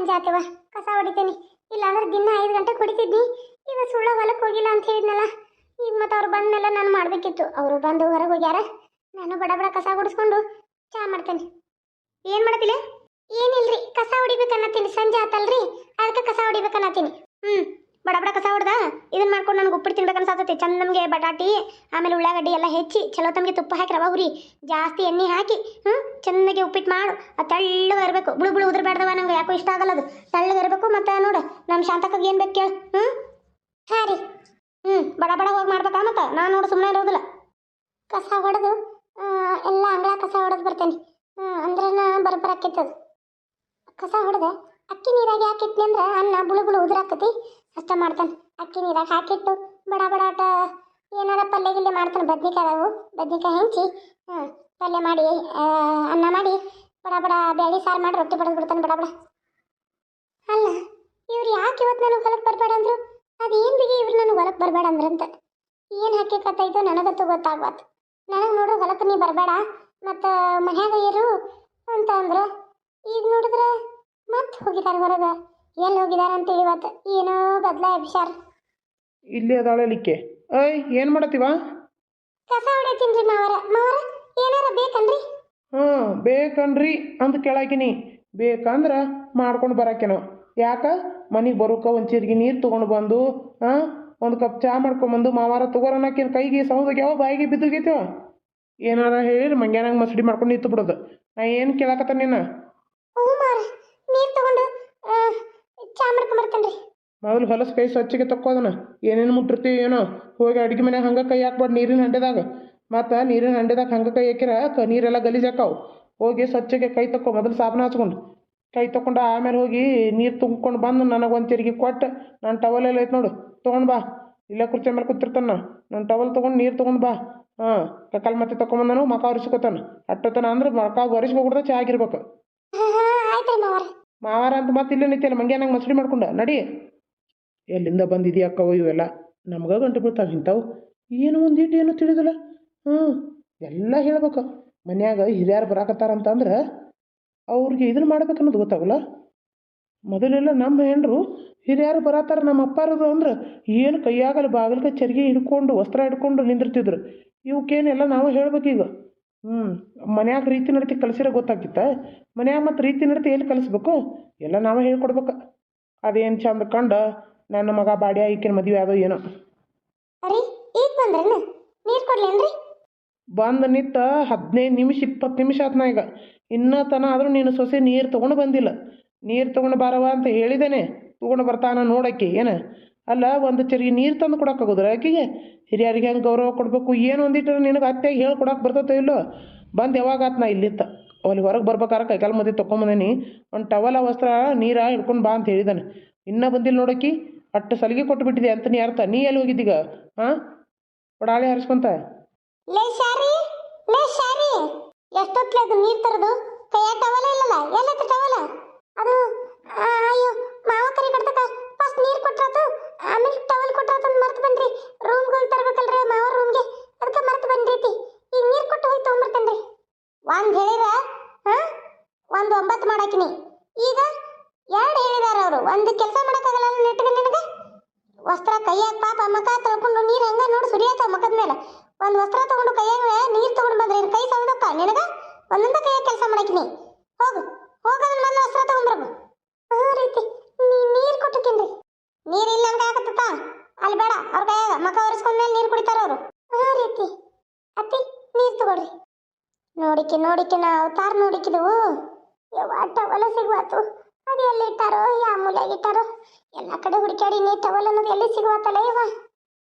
ಸಂಜೆ ಆತವ ಕಸ ಹೊಡಿತೀನಿ. ಇಲ್ಲಾಂದ್ರೆ ದಿನ ಐದು ಗಂಟೆ ಕುಡಿತಿದ್ನಿ. ಈಗ ಸುಳ್ಳ ಹೊಲಕ್ಕೆ ಹೋಗಿಲ್ಲ ಅಂತ ಹೇಳಿದ್ನಲ್ಲ. ಈಗ ಮತ್ತೆ ಅವ್ರು ಬಂದ್ಮೇಲೆ ನಾನು ಮಾಡಬೇಕಿತ್ತು. ಅವರು ಬಂದು ಹೊರಗೆ ಹೋಗ್ಯಾರ. ನಾನು ಬಡ ಬಡ ಕಸ ಗುಡಿಸ್ಕೊಂಡು ಚಾ ಮಾಡ್ತೇನೆ. ಏನು ಮಾಡತಿಲ್ಲ ಏನಿಲ್ರಿ, ಕಸ ಹೊಡಿಬೇಕನ್ನತ್ತೀನಿ. ಸಂಜೆ ಆತಲ್ರಿ, ಅದಕ್ಕೆ ಕಸ ಹೊಡಿಬೇಕನ್ನತ್ತೀನಿ. ಹ್ಞೂ ಬಡ ಬಡ ಕಸ ಹೊಡ್ದ? ಇದನ್ನ ಮಾಡ್ಕೊಂಡು ನನಗೆ ಉಪ್ಪಿಟ್ಟು ತಿನ್ಬೇಕನ್ಸಾತೈತಿ ಚಂದ ನಮಗೆ ಬಟಾಟಿ ಆಮೇಲೆ ಉಳ್ಳಾಗಡ್ಡಿ ಎಲ್ಲ ಹೆಚ್ಚಿ ಚಲೋ ತಮಗೆ ತುಪ್ಪ ಹಾಕಿ ರವ ಹುರಿ. ಜಾಸ್ತಿ ಎಣ್ಣೆ ಹಾಕಿ ಹ್ಞೂ ಚೆನ್ನಾಗಿ ಉಪ್ಪಿಟ್ಟು ಮಾಡು. ಅದು ತಳ್ಳಗೆ ಇರಬೇಕು. ಬುಳು ಬುಳು ಉದ್ರಬೇಡ್ದವ ನಂಗೆ ಯಾಕೋ ಇಷ್ಟ ಆಗಲ್ಲ ಅದು ತೆಳ್ಳಗೆ ಇರಬೇಕು ಮತ್ತು ನೋಡು ನಮ್ಮ ಶಾಂತಕ್ಕಾಗಿ ಏನು ಬೇಕು ಕೇಳು ಹ್ಞೂ ಹಾಂ ರೀ. ಹ್ಞೂ ಬಡ ಬಡ ಹೋಗಿ ಮಾಡ್ಬೇಕಾ ಮತ್ತೆ? ನಾನು ನೋಡು ಸುಮ್ಮನೆ ಇರೋದಿಲ್ಲ. ಕಸ ಹೊಡೆದು ಎಲ್ಲ ಅಂಗಳ ಕಸ ಹೊಡೆದು ಬರ್ತೇನೆ. ಹ್ಞೂ ಅಂದ್ರೆ ಅದು. ಕಸ ಹೊಡೆದು ಅಕ್ಕಿ ನೀರಾಗಿ ಹಾಕಿಟ್ನಿ ಅಂದ್ರೆ ಅನ್ನ ಬುಳು ಬುಳು ಉದುರಾಕತಿ. ಅಷ್ಟ ಮಾಡ್ತಾನೆ. ಅಕ್ಕಿ ನೀರಾಗ ಹಾಕಿಟ್ಟು ಬಡ ಬಡಾಟ ಏನಾರ ಪಲ್ಯ ಗಿಲ್ಲೆ ಮಾಡ್ತಾನೆ. ಬದ್ನಿಕಾಯಿ ಅದಾವು. ಬದ್ನಿಕಾಯಿ ಹೆಂಚಿ ಪಲ್ಯ ಮಾಡಿ ಅನ್ನ ಮಾಡಿ, ಬಡ ಬಡ ಬೇಳೆ ಸಾರು ಮಾಡಿ ರೊಟ್ಟಿ ಬಡದು ಬಿಡ್ತಾನೆ ಬಡ ಬಡ. ಅಲ್ಲ, ಇವ್ರು ಯಾಕೆ ಇವತ್ತು ನನಗೆ ಹೊಲಕ್ಕೆ ಬರಬೇಡ ಅಂದ್ರು? ಅದೇನು ಬಿಗಿ ಇವ್ರು ನನಗೆ ಹೊಲಕ್ಕೆ ಬರಬೇಡ ಅಂದ್ರಂತ. ಏನು ಹಾಕಿಕತ್ತಾಯ್ತು ನನಗಂತೂ ಗೊತ್ತಾಗ್ಬಾರ್ದು ನನಗೆ ನೋಡು ಹೊಲಕ್ಕೆ ನೀ ಬರಬೇಡ. ಮತ್ತು ಮನ್ಯಾಗ ಇರು ಅಂತ ಅಂದ್ರೆ. ಈಗ ನೋಡಿದ್ರೆ ಮತ್ತೆ ಹೋಗಿದ್ದಾರೆ ಹೊರಗೆ. ಎಲ್ಲಿ ಹೋಗಿದಾರ ಅಂತ ಇವತ್ತು ಏನೋ ಗದ್ಲ ಎಬ್ಸಾರ್ ಇಲ್ಲಿ ಅದಾಳಲಿಕ್ಕೆ ಏಯ್ ಏನು ಮಾಡತ್ತೀವ? ಕಸ ಹೊಡಿತೀನ್ರಿ ಮಾವರ. ಮಾವರ ಏನಾರ ಬೇಕನ್ರಿ? ಹಾಂ ಬೇಕನ್ರಿ ಅಂತ ಕೇಳಾಕಿನಿ. ಬೇಕಂದ್ರೆ ಮಾಡ್ಕೊಂಡು ಬರಾಕೆನೋ. ಯಾಕ? ಮನೆಗೆ ಬರೋಕ ಒಂದು ಚಿರ್ಗಿ ನೀರು ತೊಗೊಂಡು ಬಂದು ಹಾಂ ಒಂದು ಕಪ್ ಚಹಾ ಮಾಡ್ಕೊಂಬಂದು ಮಾವಾರ ತಗೋರನಕಿನ ಕೈಗೆ ಸೌದಗ್ಯಾವ ಬಾಯಿಗೆ ಬಿದ್ದೋಗೈತವ ಏನಾರ ಹೇಳಿ ಮಂಗ್ಯಾನಾಗ ಮಸಡಿ ಮಾಡ್ಕೊಂಡು ನಿಂತು ಬಿಡೋದು ನಾ ಏನು ಕೇಳಾಕತ್ತ ನೀನು ಹ್ಞೂ ಮಾವರ ನೀರು ತಗೊಂಡು ಆ, ಚಾ ಮಾಡ್ಕೊಂಬರ್ತೇನ್ರಿ ಮೊದಲು ಹೊಲಸು ಕೈ ಸ್ವಚ್ಛಗೆ ತಕ್ಕೋದನ ಏನೇನು ಮುಟ್ಟಿರ್ತೀವಿ ಏನೋ. ಹೋಗಿ ಅಡುಗೆ ಮನೆ ಹಂಗೆ ಕೈ ಹಾಕ್ಬಾರ್ದು ನೀರಿನ ಹಂಡೆದಾಗ. ಮತ್ತು ನೀರಿನ ಹಂಡೆದಾಗ ಹಂಗೆ ಕೈ ಹಾಕಿರ ಕ ನೀರೆಲ್ಲ ಗಲೀಜಾಕಾವು ಹೋಗಿ ಸ್ವಚ್ಛಗೆ ಕೈ ತಕ್ಕೋ ಮೊದಲು ಸಾಬನ ಹಚ್ಕೊಂಡು. ಕೈ ತಕೊಂಡು ಆಮೇಲೆ ಹೋಗಿ ನೀರು ತುಂಬ್ಕೊಂಡು ಬಂದು ನನಗೆ ಒಂದು ತಿರುಗಿ ಕೊಟ್ಟು. ನನ್ನ ಟವಲ್ ಎಲ್ಲ ಐತೆ ನೋಡು. ತೊಗೊಂಡು ಬಾ. ಇಲ್ಲ ಕುರ್ಚಿ ಮೇಲೆ ಕೂತಿರ್ತಾನ ನನ್ನ ಟವಲ್ ತೊಗೊಂಡು ನೀರು ತೊಗೊಂಡು ಬಾ. ಹಾಂ. ಕಕ್ಕಲ್ ಮತ್ತೆ ತಗೊಂಬಂದನು ಮಕ ಒರೆಸ್ಕೊತಾನ. ಅಟ್ಟತನ ಅಂದ್ರೆ ಮಕ ಒರೆಸ್ಕೊಬಿಡ್ದ ಚಾ ಆಗಿರ್ಬೇಕು. ಮಾವರ ಅಂತ ಮತ್ತೆ ಇಲ್ಲೇ ನಿಂತಿಯಲ್ಲ ಮಂಗ್ಯಾನಾಗ ಮಸಡಿ ಮಾಡ್ಕೊಂಡ, ನಡಿ. ಎಲ್ಲಿಂದ ಬಂದಿದೀಯ ಅಕ್ಕವು ಇವೆಲ್ಲ? ನಮ್ಗೆ ಗಂಟು ಬೀಳ್ತಾವೆ ಇಂಥವು ಏನು ಒಂದೀಟು ಏನು ತಿಳಿದಿಲ್ಲ? ಹ್ಞೂ ಎಲ್ಲ ಹೇಳ್ಬೇಕು. ಮನ್ಯಾಗ ಹಿರಿಯರು ಬರಾಕತ್ತಾರಂತಂದ್ರೆ ಅವ್ರಿಗೆ ಇದನ್ನು ಮಾಡ್ಬೇಕು ಅನ್ನೋದು ಗೊತ್ತಾಗಲ್ಲ. ಮೊದಲೆಲ್ಲ ನಮ್ಮ ಹೆಂಡ್ರು ಹಿರಿಯರು ಬರತ್ತಾರ ನಮ್ಮ ಅಪ್ಪಾರದು ಅಂದ್ರೆ ಏನು ಕೈಯಾಗಲ್ಲ ಬಾಗಿಲಕ್ಕೆ ಚರ್ಗಿ ಹಿಡ್ಕೊಂಡು, ವಸ್ತ್ರ ಹಿಡ್ಕೊಂಡು ನಿಂದಿರ್ತಿದ್ರು. ಇವಕ್ಕೇನೆಲ್ಲ ನಾವು ಹೇಳ್ಬೇಕೀಗ. ಹ್ಞೂ ಮನ್ಯಾಗ ರೀತಿ ನಡತೆ ಕಲಿಸಿರೋ ಗೊತ್ತಾಗ್ತಿತ್ತ? ಮನ್ಯಾಗ ಮತ್ತು ರೀತಿ ನಡತೆ ಎಲ್ಲಿ ಕಲಿಸ್ಬೇಕು? ಎಲ್ಲ ನಾವೇ ಹೇಳ್ಕೊಡ್ಬೇಕು. ಅದೇನು ಚಂದ ಕಂಡು ನನ್ನ ಮಗ ಬಾಡ್ಯ ಈಕಿನ ಮದುವೆ ಅದೋ ಏನೋ. ಅರಿ ಈಗ ಬಂದ್ರೇನು? ನೀರು ಕೊಡ್ಲೇನ್ರಿ? ಬಂದು ನಿಂತ ಹದಿನೈದು ನಿಮಿಷ ಇಪ್ಪತ್ತು ನಿಮಿಷ ಆತ್ನ ಈಗ. ಇನ್ನೂ ತನ ಆದರೂ ನೀನು ಸೊಸೆ ನೀರು ತೊಗೊಂಡು ಬಂದಿಲ್ಲ. ನೀರು ತೊಗೊಂಡು ಬಾರವ ಅಂತ ಹೇಳಿದ್ದೇನೆ. ತೊಗೊಂಡು ಬರ್ತಾನ ನೋಡಕ್ಕೆ ಏನು? ಅಲ್ಲ, ಒಂದು ಚರಿಗೆ ನೀರು ತಂದು ಕೊಡೋಕ್ಕಾಗೋದ್ರ ಆಕೆಗೆ ಹಿರಿಯರಿಗೆ ಹೆಂಗೆ ಗೌರವ ಕೊಡಬೇಕು? ಏನು ಒಂದಿಟ್ಟು ನಿನಗೆ ಅತ್ತೆಗೆ ಹೇಳಿ ಬರ್ತೈತೋ ಇಲ್ಲೋ? ಬಂದು ಯಾವಾಗ ಆತ ನಾ ಇಲ್ಲಿಂದ ಅಲ್ಲಿ ಹೊರಗೆ ಬರ್ಬೇಕಾರೆ ಕೈಕಾಲು ಮದಿ ತೊಗೊಂಬಂದೇನಿ ಒಂದು ಟವಲ, ವಸ್ತ್ರ, ನೀರ ಹಿಡ್ಕೊಂಡು ಬಾ ಅಂತ ಹೇಳಿದಾನೆ. ಇನ್ನೂ ಬಂದಿಲ್ಲ ನೋಡೋಕಿ ಅಟ್ಟು ಸಲಿಗೆ ಕೊಟ್ಟು ಬಿಟ್ಟಿದೆ ಅಂತ ನೀ ಅರ್ಥ. ನೀ ಎಲ್ಲಿ ಹೋಗಿದ್ದೀಗ? ಹಾಂ ಒಡಾಳೆ ಹರಿಸ್ಕೊಂತ. ಲೇ ಶಾರಿ, ಲೇ ಅದು ನೀರು ತರದು? ಕೈಯ ಅಯ್ಯೋ, ಮಾವ ಕರಿ ಫಸ್ಟ್ ನೀರು ಕೊಟ್ರಾತು ಆಮೇಲೆ ಟವಲ್ ಕೊಟ್ಟರೆ ಅಂತ ಮರ್ತು ಬನ್ರಿ ರೂಮ್ಗಳು ಹೋಗಿ ತರ್ಬೇಕಲ್ರಿ ಮಾವ ರೂಮ್ಗೆ ಅದಕ್ಕೆ ಮರ್ತು ಬಂದ್ರೈತಿ. ಈಗ ನೀರು ಕೊಟ್ಟು ಹೋಗಿ ತೊಗೊಂಬರ್ತೇನ್ರಿ. ಒಂದ್ ಹೇಳಿರ, ಹಾ? ಒಂದು ಒಂಬತ್ತು ಮಾಡಾಕಿನಿ. ಈಗ ಎರಡು ಹೇಳಿದಾರ ಅವರು. ಒಂದು ಕೆಲಸ ಮಾಡಕ್ಕಾಗಲ್ಲ ನೆಟ್ಟಿಗೆ ನಿನಗೆ? ವಸ್ತ್ರ ಕೈಯಾಗ ಪಾಪ ಮಕ ತೊಳ್ಕೊಂಡು ನೀರು ಹಂಗ ನೋಡಿ ಸುರಿಯತ್ತ ಮಕದ ಮೇಲೆ. ಒಂದು ವಸ್ತ್ರ ತಗೊಂಡು ಕೈಯಾಗ ನೀರು ತಗೊಂಡು ಬಂದ್ರೆ. ಕೈ ಸೌದಕ್ಕ ನಿನಗ? ಒಂದೊಂದ ಕೈಯಾಗ ಕೆಲಸ ಮಾಡಾಕಿನಿ ಹೋಗು ಹೋಗದ ಮೊದಲು ವಸ್ತ್ರ ತಗೊಂಡ್ಬರ್ಬು ಆ ರೀತಿ ನೀ ನೀರು ಕೊಟ್ಟಿದ್ದೀನ್ರಿ ನೀರು ಇಲ್ಲ ಅಂತ ಆಗತ್ತ ಅಲ್ಲಿ ಬೇಡ ಅವ್ರ ಕೈಯಾಗ ಮಕ ಒರೆಸ್ಕೊಂಡ್ಮೇಲೆ ನೀರು ಕುಡಿತಾರ ಅವರು ಆ ರೀತಿ ಅತ್ತಿ ನೀರು ತಗೊಳ್ರಿ ನೋಡಿಕೆ ನೋಡಿಕೆ ನಾ ಅವತಾರ ನೋಡಿಕಿದವು ಯವ್ವ, ಟವಲ ಸಿಗುವಾತು. ಅದು ಎಲ್ಲಿ ಇಟ್ಟಾರೋ? ಯಾವ ಮೂಲೆಗೆ ಇಟ್ಟಾರೋ? ಎಲ್ಲ ಕಡೆ ಹುಡುಕಾಡಿ ನೀ ಟವಲ್ ಅನ್ನೋದು ಎಲ್ಲಿ ಸಿಗುವಾತಲ್ಲ ಇವ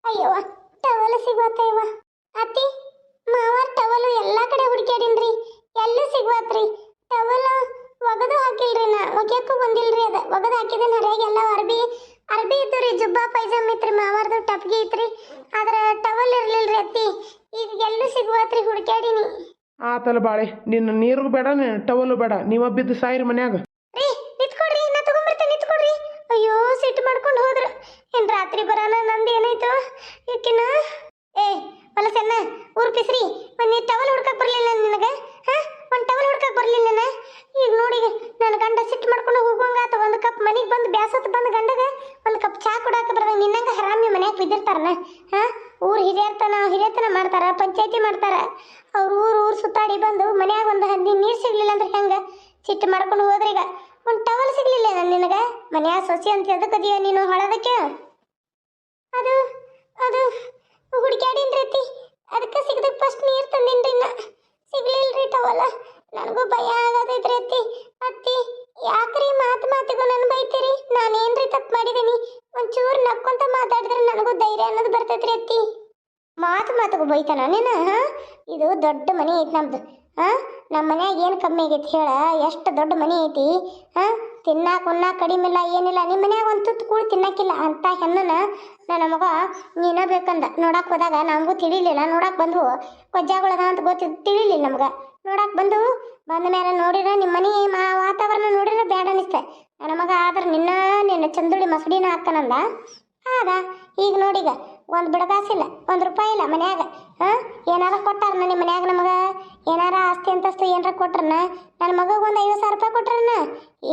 ಅಯ್ಯವ ಟವಲ್ ಸಿಗುವಾತ ಇವ ಅತ್ತಿ, ಮಾವರ ಟವಲು ಎಲ್ಲ ಕಡೆ ಹುಡುಕ್ಯಾಡಿನ್ರಿ. ಎಲ್ಲೂ ಸಿಗುವತ್ರಿ? ಟವಲ್ ಒಗದು ಹಾಕಿಲ್ರಿ ನಾ. ಒಗ್ಯಕ್ಕೂ ಬಂದಿಲ್ರಿ ಅದ. ಒಗದು ಹಾಕಿದೇನ ಹರಿಯಾಗಿ ಎಲ್ಲ ಅರ್ಬಿ ಅರ್ಬಿ ಇತ್ತು ರೀ ಜುಬ್ಬಾ ಪೈಜಾಮ್ ಇತ್ರಿ, ಮಾವಾರ್ದು ಟಪ್ಗಿ ಇತ್ರಿ. ಆದ್ರೆ ಟವಲ್ ಇರ್ಲಿಲ್ರಿ ಅತ್ತಿ. ಈಗ ಎಲ್ಲೂ ಸಿಗುವತ್ರಿ ಹುಡುಕ್ಯಾಡಿನಿ? ಆತಲ್ಲ ಬಾಳೆ, ನಿನ್ನ ನೀರು ಬೇಡ, ನಿನ್ನ ಟವಲು ಬೇಡ, ನೀವ ಬಿದ್ದು ಸಾಯಿರಿ ಮನ್ಯಾಗ. ರೀ ನಿಂತ್ಕೊಡ್ರಿ ನಾ ತಗೊಂಬರ್ತೇನೆ ನಿಂತ್ಕೊಡ್ರಿ ಅಯ್ಯೋ, ಸಿಟ್ಟು ಮಾಡ್ಕೊಂಡು ಹೋದ್ರ. ಏನ್ ರಾತ್ರಿ ಬರೋಣ ನಂದು ಏನಾಯ್ತು? ಈಕಿನ ಏ ಹೊಲಸನ್ನ ಊರ್ ಪಿಸ್ರಿ, ಒಂದ್ ಟವಲ್ ಹುಡ್ಕಕ್ ಬರ್ಲಿಲ್ಲ ನಿನಗ? ಹಾ, ಒಂದ್ ಟವಲ್ ಹುಡ್ಕಕ್ ಬರ್ಲಿಲ್ಲ ಈಗ ನೋಡಿ ನನ್ನ ಗಂಡ ಸಿಟ್ಟು ಮಾಡ್ಕೊಂಡು ಹೋಗುವಂಗಾತ ಒಂದು ಕಪ್ ಮಾಡ್ತಾರನ ಹಾಂ? ಊರು ಹಿರಿಯರ್ತನ, ಹಿರಿಯತನ ಮಾಡ್ತಾರ, ಪಂಚಾಯತಿ ಮಾಡ್ತಾರ. ಅವ್ರು ಊರು ಊರು ಸುತ್ತಾಡಿ ಬಂದು ಮನ್ಯಾಗ ಒಂದು ಹಂದಿ ನೀರು ಸಿಗ್ಲಿಲ್ಲ ಅಂದ್ರೆ ಹೆಂಗೆ? ಚಿಟ್ಟು ಮಾಡ್ಕೊಂಡು ಈಗ. ಒಂದು ಟವಲ್ ಸಿಗ್ಲಿಲ್ಲ ನಿನಗೆ? ಮನ್ಯಾಗ ಸೊಸಿ ಅಂತ ಎದಕ್ಕದೀಯ ನೀನು ಹೊಳದಕ್ಕೆ? ಅದು ಅದು, ಹುಡುಕ್ಯಾಡಿನ್ರಿ ಅತ್ತಿ. ಅದಕ್ಕೆ ಸಿಗದಕ್ಕೆ ಫಸ್ಟ್ ನೀರು ತಂದಿನ್ರಿ ನಾ ಸಿಗ್ಲಿಲ್ರಿ ಟವಲ ನನಗೂ ಭಯ ಆಗದೈತ್ರಿ ಅತ್ತಿ. ಅತ್ತಿ, ಯಾಕ್ರಿ ನನ್ನ ನಾನೇನ್ರಿ ತಪ್ಪು ಮಾಡಿದೀನಿ? ಒಂಚೂರು ನಕ್ಕೊಂತ ಮಾತಾಡಿದ್ರೆ ನನಗೂ ಧೈರ್ಯ ಅನ್ನೋದು ಬರ್ತೈತ್ರಿ ಅತ್ತಿ. ಮಾತು ಮಾತುಗೂ ಬೈತಾನ ನೀನು ಇದು ದೊಡ್ಡ ಮನೆ ಐತಿ ನಮ್ದು, ಹಾ? ನಮ್ಮ ಮನ್ಯಾಗ ಏನು ಕಮ್ಮಿ ಆಗೈತಿ ಹೇಳ? ಎಷ್ಟು ದೊಡ್ಡ ಮನೆ ಐತಿ, ಹಾ? ತಿನ್ನಾಕ ಉನ್ನಾಕ ಕಡಿಮೆ ಇಲ್ಲ, ಏನಿಲ್ಲ. ನಿಮ್ಮ ಮನ್ಯಾಗ ಒಂದು ತುತ್ತು ಕೂಡ ತಿನ್ನಕ್ಕಿಲ್ಲ ಅಂತ ಹೆಣ್ಣನ ನನ್ನ ಮಗ ನೀನ ಬೇಕಂದ. ನೋಡಕ್ ಹೋದಾಗ ನಮಗೂ ತಿಳಿಲಿಲ್ಲ. ನೋಡಕ್ ಬಂದ್ವು, ಕೊಜ್ಜಾಗಳದ ಅಂತ ಗೊತ್ತಿ, ತಿಳಿಲಿಲ್ಲ ನಮ್ಗೆ. ನೋಡಕ್ ಬಂದು ಬಂದ ಮೇಲೆ ನೋಡಿರ ನಿಮ್ಮ ಮನೆ ವಾತಾವರಣ ನೋಡಿರ ಬೇಡ ಅನಿಸ್ತೆ. ನನ್ನ ಮಗ ಆದ್ರೆ ನಿನ್ನ ನಿನ್ನ ಚಂದುಳಿ ಮಸಡಿನ ಹಾಕನಂದ ಆದ, ಈಗ ನೋಡೀಗ ಒಂದು ಬಿಡಗಾಸಿಲ್ಲ, ಒಂದು ರೂಪಾಯಿ ಇಲ್ಲ ಮನ್ಯಾಗ, ಹಾಂ? ಏನಾರ ಕೊಟ್ಟಾರ ನಿಮ್ಮ ಮನ್ಯಾಗ ನಮಗೆ? ಏನಾರ ಆಸ್ತಿ ಅಂತಸ್ತು ಏನಾರ ಕೊಟ್ರನ? ನನ್ನ ಮಗಗೆ ಒಂದು ಐವತ್ತು ಸಾವಿರ ರೂಪಾಯಿ ಕೊಟ್ರನ?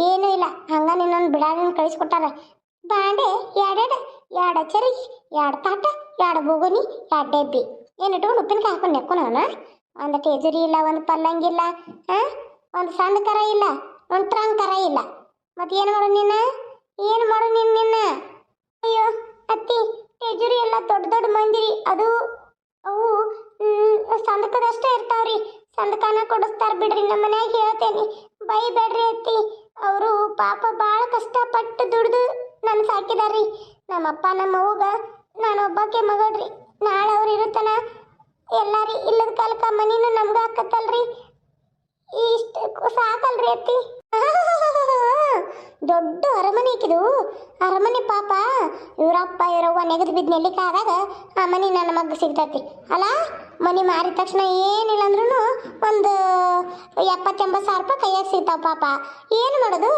ಏನೂ ಇಲ್ಲ, ಹಂಗ ನಿನ್ನೊಂದು ಬಿಡಾಡನ್ನ ಕಳಿಸ್ಕೊಟ್ಟಾರ. ಬಾಂಡೆ, ಎರಡೆರಡು, ಎರಡು ಚರಿಗೆ ಎರಡು ತಾಟ, ಎರಡು ಬುಗುನಿ, ಎರಡು ಡಬ್ಬಿ. ಏನು ಇಟ್ಕೊಂಡು ಉಪ್ಪಿನಕಾಯಿ ಹಾಕೊಂಡು ನಾನು ಒಂದು ಟೇಜರಿ ಇಲ್ಲ, ಒಂದು ಪಲ್ಲಂಗಿಲ್ಲ ಹಾಂ? ಒಂದು ಸಣ್ಣ ಕರ ಇಲ್ಲ, ಒಂದು ಟ್ರಂಕ್ ಕರ ಇಲ್ಲ. ಮತ್ತೆ ಏನು ಮಾಡು ನಿನ್ನ ಏನು ಮಾಡು ನೀನು ನಿನ್ನ? ಅಯ್ಯೋ, ಅತ್ತಿ ಟೇಜರಿ ಎಲ್ಲ ದೊಡ್ಡ ದೊಡ್ಡ ಮಂದಿರಿ. ಅದು, ಅವು ಸಂದಕದಷ್ಟೇ ಇರ್ತಾವ್ರಿ. ಸಂದಕನ ಕೊಡಿಸ್ತಾರ ಬಿಡ್ರಿ ನಮ್ಮ ಮನ್ಯಾಗ ಹೇಳ್ತೇನೆ. ಬೈಬೇಡ್ರಿ ಅತ್ತಿ. ಅವರು ಪಾಪ ಭಾಳ ಕಷ್ಟಪಟ್ಟು ದುಡ್ದು ನನ್ನ ಸಾಕಿದಾರ್ರಿ. ನಮ್ಮಪ್ಪ, ನಮ್ಮ ಅವ್ಗ ನಾನು ಒಬ್ಬಕ್ಕೆ ಮಗಳ್ರಿ. ನಾಳೆ ಅವ್ರು ಇರುತ್ತನ, ಎಲ್ಲಾರಿ, ಇಲ್ಲದ ಕಾಲಕ್ಕ ಮನಿನೂ ನಮ್ಗೆ ಹಾಕತ್ತಲ್ರಿ. ಇಷ್ಟು ಸಾಕಲ್ರಿ ಅತ್ತಿ. ದೊಡ್ಡ ಅರಮನೆ ಇಕ್ಕಿದು ಅರಮನೆ ಪಾಪ ಇವರಪ್ಪ, ಇವರವ್ವ ನೆಗೆದು ಬಿದ್ದ ನೆಲ್ಲಿಕಾದಾಗ ಆ ಮನೆ ನನ್ನ ಮಗ ಸಿಗ್ತೈತಿ. ಅಲ್ಲ, ಮನೆ ಮಾರಿದ ತಕ್ಷಣ ಏನಿಲ್ಲ ಅಂದ್ರೂ ಒಂದು ಎಪ್ಪತ್ತೆಂಬತ್ತು ಸಾವಿರ ರೂಪಾಯಿ ಕೈಯಾಗ ಸಿಗ್ತಾವ ಪಾಪ. ಏನು ಮಾಡೋದು?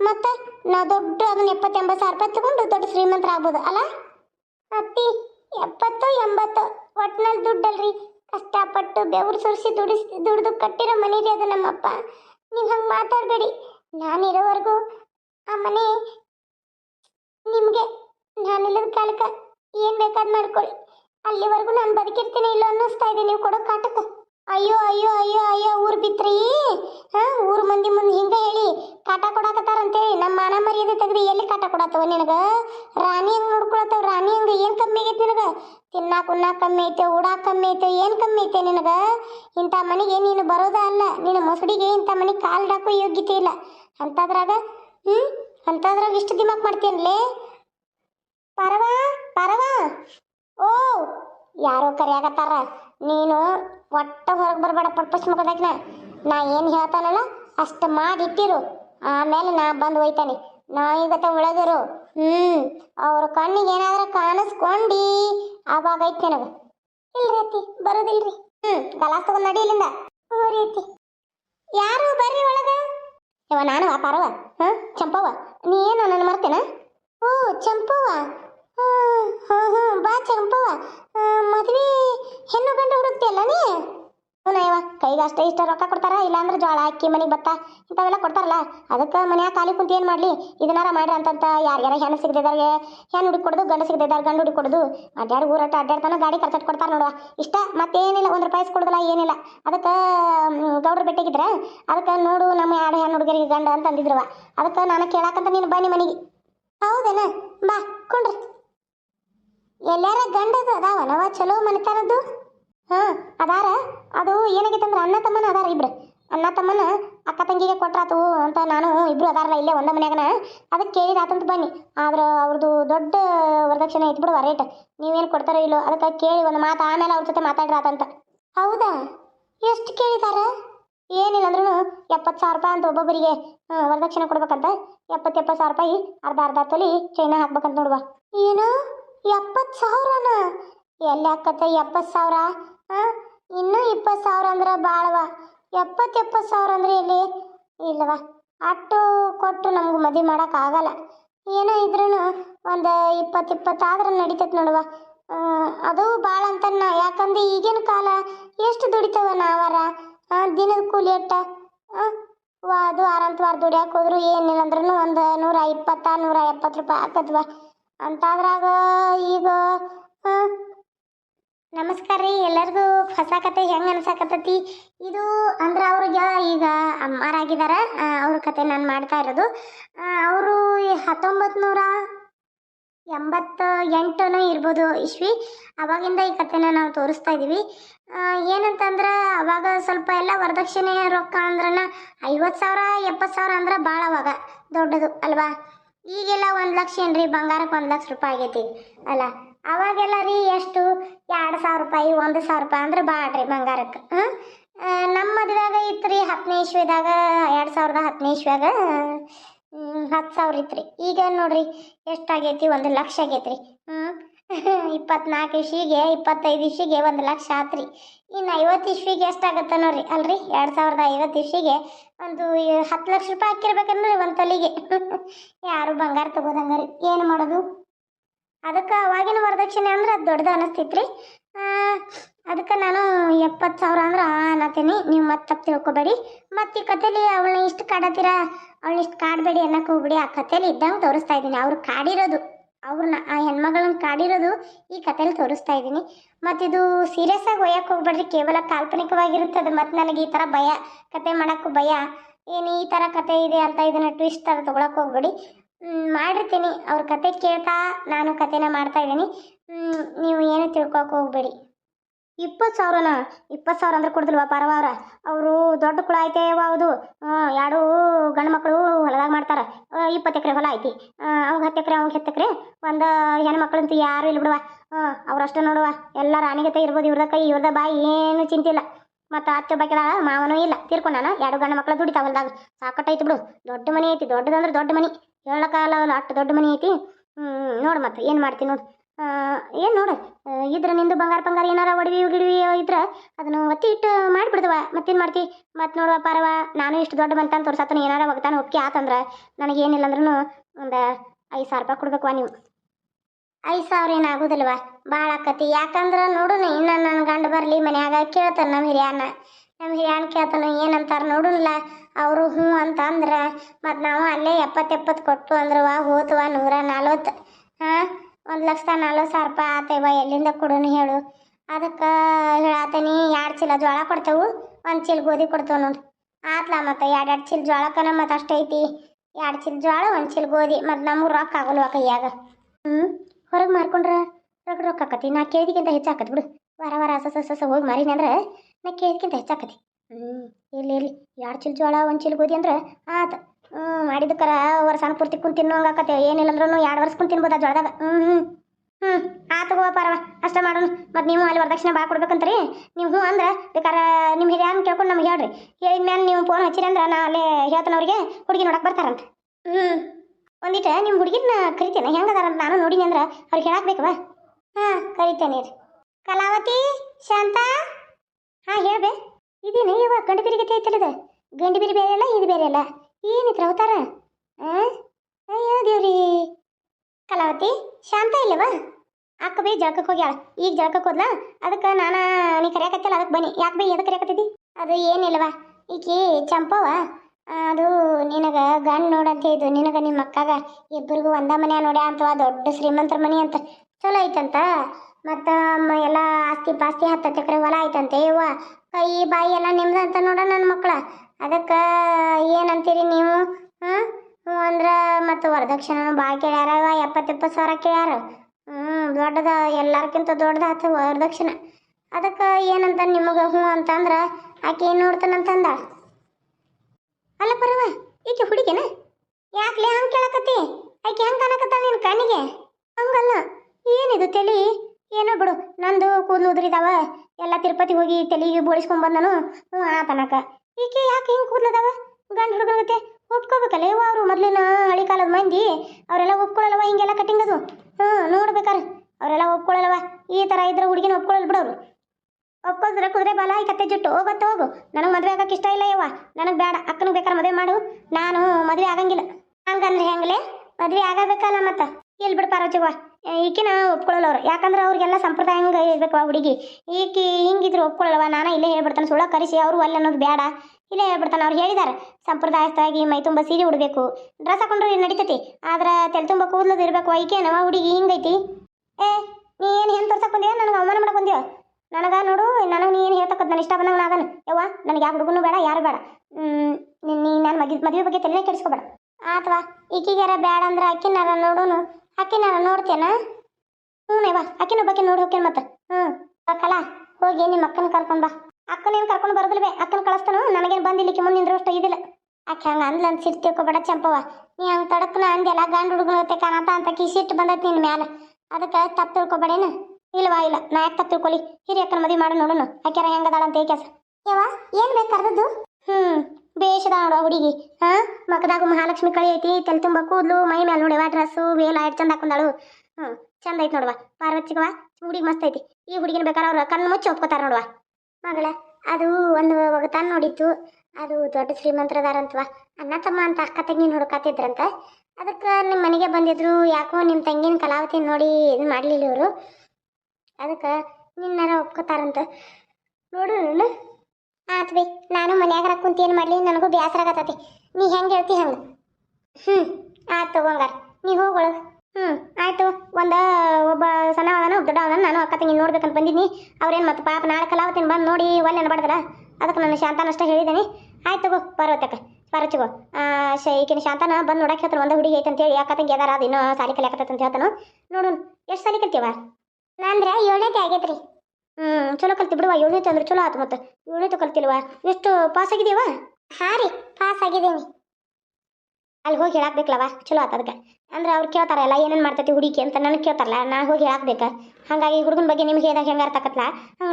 ಮತ್ತೆ ನಾ ದೊಡ್ಡ ಅದನ್ನ ಎಪ್ಪತ್ತೆಂಬತ್ತು ಸಾವಿರ ರೂಪಾಯಿ ತಗೊಂಡು ದೊಡ್ಡ ಶ್ರೀಮಂತರಾಗ್ಬೋದು. ಅಲ್ಲ, ಅತ್ತಿ, ಎಪ್ಪತ್ತು, ಎಂಬತ್ತು, ಒಟ್ನಲ್ಲಿ ದುಡ್ಡಲ್ರಿ. ಕಷ್ಟಪಟ್ಟು ಬೆವರು ಸುರಿಸಿ ದುಡಿಸ್, ದುಡ್ದು ಕಟ್ಟಿರೋ ಮನೆ ರೀ ಅದು ನಮ್ಮಪ್ಪ. ನೀವು ಹಂಗೆ ಮಾತಾಡಬೇಡಿ. ನಾನಿರೋವರೆಗೂ ಆ ಮನೆ ನಿಮಗೆ ನಾನಿಲ್ಲದ ಕಾಲಕ್ಕೆ ಏನು ಬೇಕಾದ್ ಮಾಡ್ಕೊಳ್ಳಿ ಅಲ್ಲಿವರೆಗೂ ನಾನು ಬದುಕಿರ್ತೀನಿ ಇಲ್ಲ ಅನ್ನಿಸ್ತಾ ಇದೆ. ನೀವು ಕೊಡೋ ಕಾಟಕ್ಕೆ ಅಯ್ಯೋ ಅಯ್ಯೋ ಅಯ್ಯೋ ಅಯ್ಯೋ, ಊರು ಬಿತ್ರಿ. ಹಾ, ಊರು ಮಂದಿ ಮುಂದೆ ಹಿಂಗೆ ಹೇಳಿ ಕಾಟ ಕೊಡಾಕತ್ತಾರಂತೇಳಿ. ನಮ್ಮ ಮಾನ ಮರ್ಯಾದೆ ತೆಗ್ದು ಎಲ್ಲಿ ಕಾಟ ಕೊಡತ್ತವ ನಿನಗ? ರಾಣಿ ಹಂಗೆ ನೋಡ್ಕೊಳತ್ತವ. ರಾಣಿ ಹಂಗ ಏನ್ ಕಮ್ಮಿ ಆಗೈತಿ ನಿನಗ? ತಿನ್ನಾಕ ಉಣ್ಣಾಕ ಕಮ್ಮಿ ಐತೆ ಉಡಾಕ ಕಮ್ಮಿ ಐತೆ, ಏನ್ ಕಮ್ಮಿ ಐತೆ ನಿನಗ? ಇಂಥ ಮನೆಗೆ ನೀನು ಬರೋದ ಅಲ್ಲ. ನಿನ್ನ ಮೊಸಡಿಗೆ ಇಂಥ ಮನೆಗೆ ಕಾಲಿಡಾಕೋ ಯೋಗ್ಯತೆ ಇಲ್ಲ. ಅಂಥದ್ರಾಗ, ಹ್ಮ್, ಅಂಥದ್ರಾಗ ಇಷ್ಟು ದಿಮಾಕ್ ಮಾಡ್ತೀನಲ್ಲೇ ಪರವಾ ಪರವಾ. ಓ, ಯಾರೋ ಕರಿಯಾಗತ್ತಾರ ನೀನು ಒಟ್ಟ ಹೊರಗೆ ಬರಬೇಡ ಪಟ್ಪಸ್ ಮುಖದಾಕಿನ ನಾ ಏನು ಹೇಳ್ತಾನಲ್ಲ, ಅಷ್ಟು ಮಾಡಿಟ್ಟಿರು ಆಮೇಲೆ ನಾ ಬಂದು ಹೋಯ್ತಾನೆ. ನಾ ಇವತ್ತ ಒಳಗರು. ಹ್ಮ್, ಅವ್ರ ಕಣ್ಣಿಗೆ ಏನಾದ್ರೂ ಕಾಣಿಸ್ಕೊಂಡಿ. ಅವಾಗ ಐತಿ ನನಗೆ. ಇಲ್ರಿ ಅತ್ತಿ, ಬರೋದಿಲ್ರಿ. ಹ್ಞೂ ಗಲಾಸ್ ತಗೊಂಡ್ ನಡಿ ಇಲ್ಲಿಂದ. ಹ್ಞೂ ರೀ ಅತ್ತಿ. ಯಾರು ಬರ್ರಿ ಒಳಗ? ಯವ ನಾನು, ಆ ಹಾಂ, ಚಂಪವ್ವ? ನೀ ಏನು ನನ್ನ ಮರ್ತೇನ? ಓ, ಚಂಪವ್ವ. ಹಾಂ ಹಾಂ ಬಾ ಚಂಪವ್ವ. ಮದ್ವೆ ಹೆಣ್ಣು ಗಂಡು ಹುಡುಕ್ತಿಯಲ್ಲ ನೀ? ಕೈಗೆ ಅಷ್ಟೇ ಇಷ್ಟ ರೊಕ್ಕ ಕೊಡ್ತಾರ? ಇಲ್ಲಾಂದ್ರೆ ಜೋಳ, ಅಕ್ಕಿ, ಮನೆಗೆ ಭತ್ತ ಇಂಥವೆಲ್ಲ ಕೊಡ್ತಾರಲ್ಲ? ಅದಕ್ಕೆ ಮನ್ಯಾಗ ಖಾಲಿ ಕುಂತು ಏನು ಮಾಡಲಿ? ಇದನ್ನಾರ ಮಾಡ್ರಿ ಅಂತಂತ ಯಾರ್ಯಾರ ಹೆಣ್ಣು ಸಿಗದಿದ್ದಾರೆ ಹೆಣ್ಣು ಹುಡುಗಿ ಕೊಡೋದು, ಗಂಡು ಸಿಗದಿದ್ದಾರೆ, ಗಂಡು ಹುಡುಗಿ ಕೊಡೋದು. ಅಡ್ಡಾಡಿ ಊರಾಟ ಅಡ್ಡಾಡ್ತಾನ ಗಾಡಿ ಖರ್ಚು ಕೊಡ್ತಾರೆ ನೋಡುವ. ಇಷ್ಟ ಮತ್ತೇನಿಲ್ಲ, ಒಂದು ರೂಪಾಯಿ ಕೊಡೋದಿಲ್ಲ, ಏನಿಲ್ಲ. ಅದಕ್ಕೆ ಗೌಡ್ರ ಬೆಟ್ಟಿಗಿದ್ರೆ? ಅದಕ್ಕೆ ನೋಡು ನಮ್ಮ ಎರಡು ಹೆಣ್ಣು ಹುಡುಗರಿಗೆ ಗಂಡ ಅಂತ ಅಂದಿದ್ರವ. ಅದಕ್ಕೆ ನಾನು ಕೇಳಾಕಂತ ನೀನು ಬನ್ನಿ ಮನೆಗೆ. ಹೌದೇನ? ಬಾ, ಕೊಂಡ್ರಿ. ಎಲ್ಲಾರ ಗಂಡದ ಅದಾವ, ನವ ಚಲೋ ಮನೆತನದ್ದು? ಹಾ, ಅದಾರ. ಅದು ಏನಾಗೈತಂದ್ರೆ ಅಣ್ಣ ತಮ್ಮನ ಅದಾರ ಇಬ್ರು. ಅಣ್ಣ ತಮ್ಮನ ಅಕ್ಕ ತಂಗಿಗೆ ಕೊಟ್ರಾತು ಅಂತ ನಾನು ಇಬ್ರು ಅದಾರಲ್ಲ ಇಲ್ಲೇ ಒಂದ ಮನ್ಯಾಗನ. ಅದಕ್ಕೆ ಕೇಳಿದಾತಂತ ಬನ್ನಿ. ಆದ್ರೆ ಅವ್ರದ್ದು ದೊಡ್ಡ ವರದಕ್ಷಿಣೆ ಐತಿ ಬಿಡುವ ರೇಟ್ ನೀವೇನು ಕೊಡ್ತಾರೋ ಇಲ್ಲೋ ಅದಕ್ಕೆ ಕೇಳಿ ಒಂದು ಮಾತು ಆಮೇಲೆ ಅವ್ರ ಜೊತೆ ಮಾತಾಡ್ರಾತಂತ ಹೌದಾ? ಎಷ್ಟು ಕೇಳಿದಾರ? ಏನಿಲ್ಲ ಅಂದ್ರೂ ಎಪ್ಪತ್ತು ಸಾವಿರ ರೂಪಾಯಿ ಅಂತ ಒಬ್ಬೊಬ್ಬರಿಗೆ ವರದಕ್ಷಿಣೆ ಕೊಡ್ಬೇಕಂತ. ಎಪ್ಪತ್ತು ಎಪ್ಪತ್ತು ಸಾವಿರ ರೂಪಾಯಿ ಅರ್ಧ ಅರ್ಧ ತೊಲಿ ಚೈನಾ ಹಾಕ್ಬೇಕಂತ ನೋಡುವ. ಏನು? ಎಪ್ಪತ್ತು ಸಾವಿರನ? ಎಲ್ಲಿ ಹಾಕತ್ತೆ ಎಪ್ಪತ್ತು ಸಾವಿರ? ಇನ್ನೂ ಇಪ್ಪತ್ತು ಸಾವಿರ ಅಂದ್ರೆ ಭಾಳವ ಎಪ್ಪತ್ತೆಪ್ಪತ್ತು ಎಪ್ಪತ್ತು ಸಾವಿರ ಅಂದ್ರೆ ಇಲ್ಲಿ ಇಲ್ಲವ. ಅಟ್ಟು ಕೊಟ್ಟು ನಮ್ಗೆ ಮದುವೆ ಮಾಡೋಕ್ಕಾಗಲ್ಲ ಏನೋ ಇದ್ರೂ ಒಂದು ಇಪ್ಪತ್ತು ಇಪ್ಪತ್ತಾದ್ರೆ ನಡೀತೈತೆ ನೋಡುವ. ಅದು ಭಾಳ ಅಂತ ನಾ ಯಾಕಂದ್ರೆ ಈಗಿನ ಕಾಲ ಎಷ್ಟು ದುಡಿತವ ನಾವಾರ? ದಿನದ ಕೂಲಿ ಎಟ್ಟ? ಅದು ವಾರಂತ ವಾರ ದುಡಿಯಾಕೆ ಹೋದ್ರು ಏನಿಲ್ಲ ಅಂದ್ರೂ ಒಂದು ನೂರ ಇಪ್ಪತ್ತ, ನೂರ ಎಪ್ಪತ್ತು ರೂಪಾಯಿ ಹಾಕದ್ವ. ಅಂತಾದ್ರಾಗ ಈಗ ನಮಸ್ಕಾರ ರೀ, ಎಲ್ಲರಿಗೂ ಹೊಸ ಕತೆ ಹೆಂಗೆ ಅನ್ಸಾಕತ್ತೈತಿ? ಇದು ಅಂದ್ರೆ ಅವ್ರಿಗೆ ಈಗ ಅಮ್ಮಾರಾಗಿದಾರ ಅವ್ರ ಕತೆ ನಾನು ಮಾಡ್ತಾ ಇರೋದು. ಅವರು ಹತ್ತೊಂಬತ್ತು ನೂರ ಎಂಬತ್ತ ಎಂಟನೂ ಇರ್ಬೋದು ಇಶ್ವಿ ಅವಾಗಿಂದ ಈ ಕತೆನ ನಾವು ತೋರಿಸ್ತಾ ಇದ್ದೀವಿ ಏನಂತಂದ್ರೆ ಅವಾಗ ಸ್ವಲ್ಪ ಎಲ್ಲ ವರದಕ್ಷಿಣೆ ರೊಕ್ಕ ಅಂದ್ರನ ಐವತ್ತು ಸಾವಿರ ಎಪ್ಪತ್ತು ಸಾವಿರ ಅಂದ್ರೆ ಭಾಳ ಅವಾಗ, ದೊಡ್ಡದು ಅಲ್ವಾ? ಈಗೆಲ್ಲ ಒಂದು ಲಕ್ಷ ಏನ್ರಿ ಬಂಗಾರಕ್ಕೆ ಒಂದು ಲಕ್ಷ ರೂಪಾಯಿ ಆಗೈತಿ, ಅಲ್ಲ? ಅವಾಗೆಲ್ಲ ರೀ ಎಷ್ಟು? ಎರಡು ಸಾವಿರ ರೂಪಾಯಿ, ಒಂದು ಸಾವಿರ ರೂಪಾಯಿ ಅಂದ್ರೆ ಬಾಡ್ರಿ ಬಂಗಾರಕ್ಕೆ. ಹಾಂ? ನಮ್ಮ ಮದುವೆಯಾಗ ಇತ್ತು ರೀ ಹತ್ತನೇ ಇಸ್ವಿದಾಗ ಎರಡು ಸಾವಿರದ ಹತ್ತನೇ ಇಸ್ವಿಯಾಗ ಹತ್ತು ಸಾವಿರ ಇತ್ತು ರೀ ಈಗ ನೋಡ್ರಿ ಎಷ್ಟಾಗೈತಿ ಒಂದು ಲಕ್ಷ ಆಗೈತಿ ರೀ ಹ್ಞೂ ಇಪ್ಪತ್ನಾಲ್ಕು ಇಸ್ವಿಗೆ, ಇಪ್ಪತ್ತೈದು ಇಸ್ವಿಗೆ ಒಂದು ಲಕ್ಷ ಆತ್ರಿ. ಇನ್ನು ಐವತ್ತು ಇಸ್ವಿಗೆ ಎಷ್ಟಾಗತ್ತೆ ನೋಡ್ರಿ? ಅಲ್ರಿ, ಎರಡು ಸಾವಿರದ ಐವತ್ತು ಇಸ್ವಿಗೆ ಒಂದು ಹತ್ತು ಲಕ್ಷ ರೂಪಾಯಿ ಹಾಕಿರ್ಬೇಕಂದ್ರೆ ಒಂದು ತಲೆಗೆ. ಯಾರು ಬಂಗಾರ ತಗೋದಂಗೆ ರೀ? ಏನು ಮಾಡೋದು? ಅದಕ್ಕೆ ಅವಾಗಿನ ವರದಕ್ಷಿಣೆ ಅಂದ್ರೆ ಅದು ದೊಡ್ಡದು ಅನಿಸ್ತೈತ್ರಿ. ಅದಕ್ಕೆ ನಾನು ಎಪ್ಪತ್ತು ಸಾವಿರ ಅಂದ್ರೆ ಅನ್ನತೀನಿ. ನೀವು ಮತ್ತೆ ತಪ್ಪು ತಿಳ್ಕೊಬೇಡಿ. ಮತ್ತು ಈ ಕಥೆಲಿ ಅವಳನ್ನ ಇಷ್ಟು ಕಾಡತ್ತೀರ ಅವಳು ಇಷ್ಟು ಕಾಡಬೇಡಿ ಅನ್ನಕ್ಕೆ ಹೋಗ್ಬಿಡಿ. ಆ ಕಥೆಲಿ ಇದ್ದಂಗೆ ತೋರಿಸ್ತಾ ಇದ್ದೀನಿ. ಅವ್ರು ಕಾಡಿರೋದು ಅವ್ರನ್ನ ಆ ಹೆಣ್ಮಗಳನ್ನ ಕಾಡಿರೋದು ಈ ಕಥೆಲಿ ತೋರಿಸ್ತಾ ಇದ್ದೀನಿ. ಮತ್ತಿದು ಸೀರಿಯಸ್ ಆಗಿ ಒಯ್ಯಕ್ಕೆ ಹೋಗ್ಬೇಡ್ರಿ. ಕೇವಲ ಕಾಲ್ಪನಿಕವಾಗಿರುತ್ತದೆ ಮತ್ತು ನನಗೆ ಈ ಥರ ಭಯ, ಕತೆ ಮಾಡೋಕ್ಕೂ ಭಯ. ಏನು ಈ ಥರ ಕತೆ ಇದೆ ಅಂತ ಇದನ್ನ ಟ್ವಿಸ್ಟ್ ಥರ ತೊಗೊಳಕ್ಕೆ ಹೋಗ್ಬೇಡಿ. ಮಾಡಿರ್ತೀನಿ. ಅವ್ರ ಕತೆ ಕೇಳ್ತಾ ನಾನು ಕತೆನ ಮಾಡ್ತಾ ಇದ್ದೀನಿ. ನೀವು ಏನು ತಿಳ್ಕೊಕ್ಕೆ ಹೋಗ್ಬೇಡಿ. ಇಪ್ಪತ್ತು ಸಾವಿರನ? ಇಪ್ಪತ್ತು ಸಾವಿರ ಅಂದ್ರೆ ಕೊಡ್ದಿಲ್ವಾ ಪರವಾರ ಅವರು? ದೊಡ್ಡ ಕುಳ ಐತೆ ಹೌದು ಎರಡು ಗಂಡು ಮಕ್ಕಳು ಹೊಲದಾಗ ಮಾಡ್ತಾರೆ. ಇಪ್ಪತ್ತು ಎಕರೆ ಹೊಲ ಐತಿ. ಅವ್ಗೆ ಹತ್ತು ಎಕರೆ, ಅವ್ಗೆ ಹತ್ತು ಎಕರೆ. ಒಂದು ಹೆಣ್ಮಕ್ಳಂತೂ ಯಾರು ಇಲ್ಲ ಬಿಡುವ. ಅವ್ರಷ್ಟೇ ನೋಡುವ. ಎಲ್ಲ ರಾಣಿಗತೆ ಇರ್ಬೋದು, ಇವ್ರದ ಕೈ, ಇವ್ರದ ಬಾಯಿ ಏನು ಚಿಂತಿಲ್ಲ ಮತ್ತು ಹತ್ತು ಬಾಕಿದ ಮಾವನೂ ಇಲ್ಲ. ತೀರ್ಕೊಂಡಾನ? ಎರಡು ಗಂಡು ಮಕ್ಕಳು ದುಡಿತಾವ ಹೊಲ್ದಾಗ. ಸಾಕಟ್ಟೈತಿ ಬಿಡು. ದೊಡ್ಡ ಮನೆ ಐತಿ, ದೊಡ್ಡದಂದ್ರೆ ದೊಡ್ಡ ಮನೆ. ಹೇಳಕ್ಕಾಗಲ್ಲ ಅಷ್ಟು ದೊಡ್ಡ ಮನೆ ಐತಿ. ನೋಡು ಮತ್ತೆ ಏನು ಮಾಡ್ತೀನಿ ನೋಡು. ಏನು ನೋಡು ಇದ್ರೆ ನಿಂದು ಬಂಗಾರ ಬಂಗಾರ ಏನಾರ ಒಡವಿ ಗಿಡವಿ ಇದ್ರ ಅದನ್ನು ಒತ್ತಿ ಇಟ್ಟು ಮಾಡಿಬಿಡ್ದವ. ಮತ್ತೇನು ಮಾಡ್ತಿ? ಮತ್ತೆ ನೋಡುವ ಪಾರವ, ನಾನು ಇಷ್ಟು ದೊಡ್ಡ ಬಂತಾನ ತೋರ್ಸತ್ತನ ಏನಾರ ಒಗ್ತಾನ ಆತಂದ್ರೆ ನನಗೆ ಏನಿಲ್ಲ ಅಂದ್ರೂ ಒಂದು ಐದು ಸಾವಿರ ರೂಪಾಯಿ ಕೊಡ್ಬೇಕು ನೀವು. ಐದು ಸಾವಿರ ಏನು ಆಗೋದಿಲ್ವ? ಭಾಳ ಆಕತಿ. ಯಾಕಂದ್ರೆ ನೋಡು ಇನ್ನ ನನ್ನ ಗಂಡ ಬರಲಿ ಮನ್ಯಾಗ ಕೇಳ್ತಾನೆ ನಮ್ಮ ಹಿರಿಯಣ್ಣ ನಮ್ಮ ಹಿರಿಯಣ್ಣ ಕೇಳ್ತಾನೆ, ಏನಂತಾರೆ ನೋಡುನಿಲ್ಲ ಅವರು ಹ್ಞೂ ಅಂತ ಅಂದ್ರೆ ಮತ್ತು ನಾವು ಅಲ್ಲೇ ಎಪ್ಪತ್ತು ಎಪ್ಪತ್ತು ಕೊಟ್ಟು ವಾ ಹೋತವ ನೂರ ನಲ್ವತ್ತು. ಹಾಂ, ಒಂದು ಲಕ್ಷದ ನಲ್ವತ್ತು ಸಾವಿರ ರೂಪಾಯಿ ಆತೇವ ಎಲ್ಲಿಂದ ಕೊಡೋನು ಹೇಳು. ಅದಕ್ಕೆ ಹೇಳಾತೀನಿ, ಎರಡು ಚೀಲ ಜೋಳ ಕೊಡ್ತೇವು, ಒಂದು ಚೀಲ ಗೋಧಿ ಕೊಡ್ತೇವೆ ನೋಡಿ. ಆತ್ಲ ಮತ್ತು ಎರಡು ಎರಡು ಚೀಲ ಜೋಳಕ್ಕನ ಮತ್ತು ಅಷ್ಟೈತಿ ಎರಡು ಚೀಲ ಜೋಳ ಒಂದು ಚೀಲ ಗೋಧಿ ಮತ್ತು ನಮಗೆ ರೊಕ್ಕ ಆಗಲ್ವ ಕೈಯಾಗ. ಹ್ಞೂ ಹೊರಗೆ ಮಾರ್ಕೊಂಡ್ರೆ ರೊಕ್ಕ ರೊಕ್ಕ ಆಕತಿ. ನಾ ಕೇಳಿದಕ್ಕಿಂತ ಹೆಚ್ಚಾಕತ್ ಬಿಡು. ವಾರ ವಾರ ಹಸ ಹಸ ಹೋಗಿ ಮಾರಿನಿ ಅಂದ್ರೆ ನಾ ಕೇಳಿದ್ಕಿಂತ ಹೆಚ್ಚಾಕತಿ. ಹ್ಞೂ ಇಲ್ಲಿ ಇಲ್ಲಿ ಎರಡು ಚೀಲ ಜೋಳ ಒಂದು ಚೀಲ ಗೋಧಿ ಅಂದ್ರೆ ಆತ. ಹ್ಞೂ ಮಾಡಿದಕ್ಕರ ವರ್ಷಾನ ಪೂರ್ತಿ ಕುಂತು ತಿನ್ನೋಂಗೆ ಆಕತೆ. ಏನಿಲ್ಲ ಅಂದ್ರೂ ಎರಡು ವರ್ಷ ಕುಂತು ತಿನ್ಬೋದು ಜೋಳದಾಗ. ಹ್ಞೂ ಹ್ಞೂ ಹ್ಞೂ ಆತು ಪರವ, ಅಷ್ಟೇ ಮಾಡೋಣ. ಮತ್ತು ನೀವು ಅಲ್ಲಿ ವರದಕ್ಷಿಣೆ ಭಾಳ ಕೊಡ್ಬೇಕಂತ್ರಿ. ನೀವು ಹ್ಞೂ ಅಂದ್ರೆ ಬೇಕಾರ ನಿಮ್ಮ ಹಿರಿಯನ್ ಕೇಳ್ಕೊಂಡು ನಮ್ಗೆ ಹೇಳ್ರಿ. ಹೇಳಿದ ಮೇಲೆ ನೀವು ಫೋನ್ ಹಚ್ಚಿರಿ ಅಂದ್ರೆ ನಾ ಅಲ್ಲೇ ಹೇಳ್ತಾನೆ ಅವ್ರಿಗೆ ಹುಡುಗಿ ನೋಡಕ್ಕೆ ಬರ್ತಾರಂತ. ಹ್ಞೂ ಒಂದಿಟ ನಿಮ್ಮ ಹುಡುಗಿನ ಕರಿತೇನೆ? ಹೆಂಗದಾರಂತ ನಾನು ನೋಡಿನಿ ಅಂದ್ರೆ ಅವ್ರಿಗೆ ಹೇಳಕ್ ಬೇಕವ? ಹಾಂ, ಕರಿತೇನೆ ರೀ ಕಲಾವತಿ, ಶಾಂತ? ಹಾಂ ಹೇಳ್ಬೆ ಇದೇನು ಇವ ಗಂಡು ಬಿರಿ ಗತಿ ಐತಲ್ಲ ಗಂಡು ಬಿರಿ ಬೇರೆ ಅಲ್ಲ ಇದು ಬೇರೆ ಅಲ್ಲ? ಏನಿತ್ರ ಅವತಾರ? ಅಯ್ಯೋ ದೇವ್ರಿ. ಕಲಾವತಿ, ಶಾಂತ ಇಲ್ಲವಾ? ಅಕ್ಕ ಬೈ ಜಳಕಕ್ಕೆ ಹೋಗ್ಯಾಳ. ಈಗ ಜಳಕಕ್ಕೆ ಹೋದ್ಲಾ? ಅದಕ್ಕೆ ನಾನು ನೀ ಕರೆಯಕತ್ತಲ್ಲ ಅದಕ್ಕೆ ಬನ್ನಿ. ಯಾಕೆ ಬೈ ಎದಕ್ಕೆ ಕರೆಯಕತ್ತಿದ್ದಿ? ಅದು ಏನಿಲ್ಲವ. ಈಕಿ ಚಂಪವ ಅದು ನಿನಗೆ ಗಂಡು ನೋಡಂತೆ ಇದು ನಿನಗೆ ನಿಮ್ಮ ಅಕ್ಕಾಗ ಇಬ್ಬರಿಗೂ ಒಂದ ಮನೆ ನೋಡ್ಯಾ ಅಂತವ ದೊಡ್ಡ ಶ್ರೀಮಂತರ ಮನೆ ಅಂತ. ಚಲೋ ಐತಂತ? ಮತ್ತು ಎಲ್ಲ ಆಸ್ತಿ ಪಾಸ್ತಿ ಹತ್ತತ್ತು ಎಕರೆ ಹೊಲ ಐತಂತೆ ಯವ್ವ. ಕೈ ಬಾಯಿ ಎಲ್ಲ ನಿಮ್ದಂತ ನೋಡ ನನ್ನ ಮಕ್ಳ. ಅದಕ್ಕೆ ಏನಂತೀರಿ ನೀವು? ಹಾಂ? ಹ್ಞೂ ಅಂದ್ರೆ ಮತ್ತು ವರದಕ್ಷಿಣೆ ಭಾಳ ಕೇಳ್ಯಾರ ಇವ ಎಪ್ಪತ್ತು ಎಪ್ಪತ್ತು ಸಾವಿರ ಕೇಳ್ಯಾರ. ಹ್ಞೂ ದೊಡ್ಡದ, ಎಲ್ಲರ್ಕಿಂತ ದೊಡ್ಡದ ಆತ ವರದಕ್ಷಿಣೆ. ಅದಕ್ಕೆ ಏನಂತ ನಿಮಗೆ ಹ್ಞೂ ಅಂತಂದ್ರೆ ಆಕೆ ಏನು ನೋಡ್ತಾನಂತಂದ? ಅಲ್ಲ ಪರವ, ಈಕೆ ಹುಡುಗಿನ? ಯಾಕ್ಲೆ ಹಂಗೆ ಕೇಳಕತ್ತಿ? ಆಕೆ ಹೆಂಗೆ ಅನ್ನಕತ್ತಾಳ ನಿನ್ನ ಕಣ್ಣಿಗೆ? ಹಂಗಲ್ಲ. ಏನಿದು ತಲಿ? ಏನೋ ಬಿಡು, ನಂದು ಕೂದಲು ಉದುರಿದಾವ. ಎಲ್ಲ ತಿರುಪತಿ ಹೋಗಿ ತಲೆಗೆ ಬೋಳಿಸ್ಕೊಂಡ್ ಬಂದನು. ಹ್ಞೂ ಆತನಕ ಈಕೆ ಯಾಕೆ ಹಿಂಗೆ ಕೂದಲದಾವ ಗಂಡು ಹುಡುಗನಗತ್ತೆ ಒಪ್ಕೋಬೇಕಲ್ಲ ಇವ ಅವರು ಮೊದಲಿನ ಹಳಿ ಕಾಲದ ಮಂದಿ? ಅವರೆಲ್ಲ ಒಪ್ಕೊಳ್ಳಲ್ವ ಹಿಂಗೆಲ್ಲ ಕಟ್ಟಿಂಗ್ ಅದು? ಹ್ಞೂ ನೋಡ್ಬೇಕಾರೆ. ಅವರೆಲ್ಲ ಒಪ್ಕೊಳ್ಳಲ್ವ ಈ ಥರ ಇದ್ರೆ ಹುಡುಗಿನ ಒಪ್ಕೊಳ್ಳಲ್ ಬಿಡೋರು. ಒಪ್ಕೋದ್ರೆ ಕುದುರೆ ಬಾಲ, ಈ ಕತ್ತೆ ಜುಟ್ಟು ಹೋಗತ್ತ ಹೋಗು ನನಗೆ ಮದುವೆ ಆಗಕ್ಕೆ ಇಷ್ಟ ಇಲ್ಲ ಯವ್ವ. ನನಗೆ ಬೇಡ ಅಕ್ಕನಿಗೆ ಬೇಕಾದ್ರೆ ಮದುವೆ ಮಾಡು. ನಾನು ಮದುವೆ ಆಗಂಗಿಲ್ಲ. ಹಂಗಂದ್ರೆ ಹೆಂಗ್ಲೆ? ಮದುವೆ ಆಗಬೇಕಲ್ಲ ಮತ್ತೆ? ಎಲ್ಲಿ ಬಿಡು ಪಾರ್ವತಿವ್ವ. ಈಕಿನ ಒಪ್ಕೊಳ್ಳಲ್ಲ ಅವ್ರು. ಯಾಕಂದ್ರೆ ಅವ್ರಿಗೆಲ್ಲ ಸಂಪ್ರದಾಯ ಹಂಗೆ ಹುಡುಗಿ. ಈಕಿ ಹಿಂಗಿದ್ರು ಒಪ್ಕೊಳ್ಳಲ್ವ ನಾನು ಇಲ್ಲೇ ಹೇಳ್ಬಿಡ್ತಾನೆ, ಸುಳ್ಳ ಕರೆಸಿ, ಅವರು ಅಲ್ಲಿ ಅನ್ನೋದು ಬೇಡ ಇಲ್ಲೇ ಹೇಳ್ಬಿಡ್ತಾನೆ, ಅವ್ರು ಹೇಳಿದ್ದಾರೆ ಸಂಪ್ರದಾಯಸ್ಥವಾಗಿ ಮೈ ತುಂಬ ಸೀರೆ ಉಡಬೇಕು. ಡ್ರೆಸ್ ಹಾಕೊಂಡ್ರೆ ನಡಿತೈತಿ? ಆದ್ರೆ ತಲೆ ತುಂಬ ಕೂದಲದು ಇರಬೇಕು ಈಕೇನವ ಹುಡುಗಿ ಹಿಂಗೈತಿ. ಏ, ನೀ ಏನು ಹೆಂಗೆ ತೋರ್ಸಕ್ಕೆ ನನಗೆ ಅವಮಾನ ಮಾಡಕ್ಕೆ ಬಂದಿಯ? ನನಗೆ ನೋಡು, ನನಗೆ ನೀ ಏನು ಹೇಳ್ತಕ್ಕದ್ದು ನಾನು ಇಷ್ಟ ಬಂದಂಗೆ ನಾಗನು ಯವ್ವ, ನನಗೆ ಯಾವ ಹುಡುಗನೂ ಬೇಡ, ಯಾರು ಬೇಡ. ನೀನು ನೀ- ನಾನು ಮದುವೆ ಮದುವೆ ಬಗ್ಗೆ ತಲೆನೇ ಕೆಡಿಸ್ಕೋಬೇಡ ಆತ್ವಾ, ಈಕಿಗ್ಯಾರ ಬೇಡ ಅಂದ್ರೆ ಅಕ್ಕಿನಾರ ನೋಡುನು. ಅಕ್ಕಿನಾರ ನೋಡ್ತೇನ? ಹ್ಞೂ ಬಾ ಆಕೆನ ಬಗ್ಗೆ ನೋಡಿ ಹೋಗ್ತೇನೆ ಮತ್ತೆ. ಹ್ಞೂ. ಅಕ್ಕಲ್ಲ ಹೋಗಿ ನಿಮ್ಮ ಅಕ್ಕನ ಕರ್ಕೊಂಡು ಬಾ. ಅಕ್ಕನೇನು ಕರ್ಕೊಂಡು ಬರೋದಿಲ್ಲ ಬೇ ಅಕ್ಕನ ಕಳಿಸ್ತಾನು? ನನಗೇನು ಬಂದಿಲ್ಲಿಕ್ಕೆ ಮುಂದೆ ನಿಂದ್ರಷ್ಟು ಇದಿಲ್ಲ. ಆಕೆ ಹಂಗೆ ಅಂದ್ಲ ಅಂತ ಸಿಟ್ಟು ತಿಳ್ಕೊಬೇಡ ಚಂಪವ ನೀ ಹಂಗೆ ತಡಕ್ನ ಅಂದೆಲ್ಲ ಗಂಡು ಹುಡುಗನ ಜೊತೆ ಕಾಣತ ಅಂತ ಕಿ ಸಿಟ್ಟು ಬಂದೈತಿ ನಿನ್ನ ಮ್ಯಾಲ. ಅದಕ್ಕೆ ತಪ್ಪು ತಿಳ್ಕೊಬೇಡೇನು ಇಲ್ವಾ, ಇಲ್ಲ. ನಾ ಯಾಕೆ ತಪ್ಪು ಹಿರಿಯ ಹಿರಿಯಕ್ಕನ ಮದುವೆ ಮಾಡಿ ನೋಡೋಣ ಆಕ್ಯಾರ ಹೆಂಗದಾಳ ಅಂತ ಕೆಲಸ. ಯವ್ವ, ಏನು ಬೇಕು ಕರ್ದದ್ದು? ಹ್ಞೂ ಬೇಷದ ನೋಡು ಹುಡುಗಿ. ಹಾ ಮಕದಾಗ ಮಹಾಲಕ್ಷ್ಮಿ ಕಳಿ ಐತಿ, ತಲೆ ತುಂಬ ಕೂದ್ಲು, ಮೈ ಮೇಲೆ ನೋಡಿವ ಡ್ರೆಸ್ಸು ವೇಲ ಎಷ್ಟು ಚಂದ ಹಾಕೊಂಡಾಳು. ಹ್ಞೂ ಚಂದ ಐತಿ ನೋಡುವ. ಪಾರ್ವತಿಗವ ಹುಡುಗಿ ಮಸ್ತ್ ಐತಿ. ಈ ಹುಡುಗಿನ ಬೇಕಾದ್ರೆ ಅವ್ರ ಕಣ್ಣು ಮುಚ್ಚಿ ಒಪ್ಕೋತಾರ ನೋಡುವ. ಮಗಳ, ಅದು ಒಂದು ಒಗತಾನ ನೋಡಿತ್ತು. ಅದು ದೊಡ್ಡ ಶ್ರೀಮಂತರದಾರಂತವ ಅಣ್ಣ ತಮ್ಮ ಅಂತ ಅಕ್ಕ ತಂಗಿ ಹುಡುಕಾತಿದ್ರಂತ. ಅದಕ್ಕೆ ನಿಮ್ಮ ಮನೆಗೆ ಬಂದಿದ್ರು, ಯಾಕೋ ನಿಮ್ಮ ತಂಗಿನ ಕಲಾವತಿ ನೋಡಿ ಇದು ಮಾಡಲಿಲ್ಲ ಇವರು. ಅದಕ್ಕೆ ನಿನ್ನಾರ ಒಪ್ಕೋತಾರಂತ. ನೋಡು ಆತ್ ಬಿ, ನಾನು ಮನ್ಯಾಗ ಕುಂತಿ ಏನು ಮಾಡಲಿ? ನನಗೂ ಬೇಸರ ಆಗತೈತಿ ನೀ ಹೆಂಗೆ ಹೇಳ್ತಿ ಹಂಗೆ? ಹ್ಞೂ ಆತ್ ತಗೊಂಗಾರ ನೀ ಹೋಗೋಳು ಹ್ಞೂ ಆಯಿತು ಒಂದು, ಒಬ್ಬ ಸಣ್ಣ ದೊಡ್ಡ ಅವನ ನಾನು ಅಕ್ಕ ತಂಗಿ ನೋಡ್ಬೇಕಂತ ಬಂದಿದ್ದೀನಿ ಅವ್ರೇನು ಮತ್ತೆ ಪಾಪ ನಾಳೆ ಕಲಾವತಿನ ಬಂದು ನೋಡಿ ಒಲ್ಲೆ ಅನ್ಬಾರ್ದಲ್ಲ ಅದಕ್ಕೆ ನಾನು ಶಾಂತಾನಷ್ಟ ಹೇಳಿದ್ದೀನಿ. ಆಯ್ತು ತಗೋ ಪಾರ್ವತಕ್ಕ ಪರಚಗೋ ಶ, ಈಕಿನ ಶಾಂತಾನ ಬಂದು ನೋಡಕ್ಕೆ ಹೇಳ್ತಾನೆ, ಒಂದು ಹುಡುಗಿ ಐತೆ ಅಂತೇಳಿ. ಅಕ್ಕ ತಂಗಿ ಅದಾರ ಅದು ಇನ್ನೂ ಸಾಲಿ ಕಲಿಯಾಕತ್ತೈತೆ ಹೇಳ್ತಾನು. ನೋಡು ಎಷ್ಟು ಸಾಲಿ ಕಲ್ತೀವ ನಂದ್ರೆ ಏಳನೇತೆ ಆಗೈತೆ ರೀ ಹ್ಞೂ ಚಲೋ ಕಲ್ತಿ ಬಿಡುವ. ಏಳನೇ ಅಂದ್ರೆ ಚಲೋ ಆತು ಮತ್ತೆ. ಏಳನೇತೆ ಕಲ್ತಿಲ್ವ? ಎಷ್ಟು ಪಾಸ್ ಆಗಿದೀವ ಹಾಂ ರೀ ಪಾಸ್ ಆಗಿದ್ದೀನಿ. ಅಲ್ಲಿ ಹೋಗಿ ಹೇಳಾಕ್ಬೇಕಲ್ಲವ? ಚಲೋ ಆತ ಅದಕ್ಕೆ ಅಂದ್ರೆ ಅವ್ರು ಕೇಳ್ತಾರಲ್ಲ ಏನೇನು ಮಾಡ್ತೈತಿ ಹುಡುಗಿ ಅಂತ ನನಗೆ ಕೇಳ್ತಾರಲ್ಲ ನಾನು ಹೋಗಿ ಹೇಳಾಕ್ಬೇಕ. ಹಾಗಾಗಿ ಹುಡುಗನ ಬಗ್ಗೆ ನಿಮ್ಗೆ ಹೇಳ್ದಾಗ ಹೆಂಗೆ ಅರ್ಥ ಆಕತ್ಲ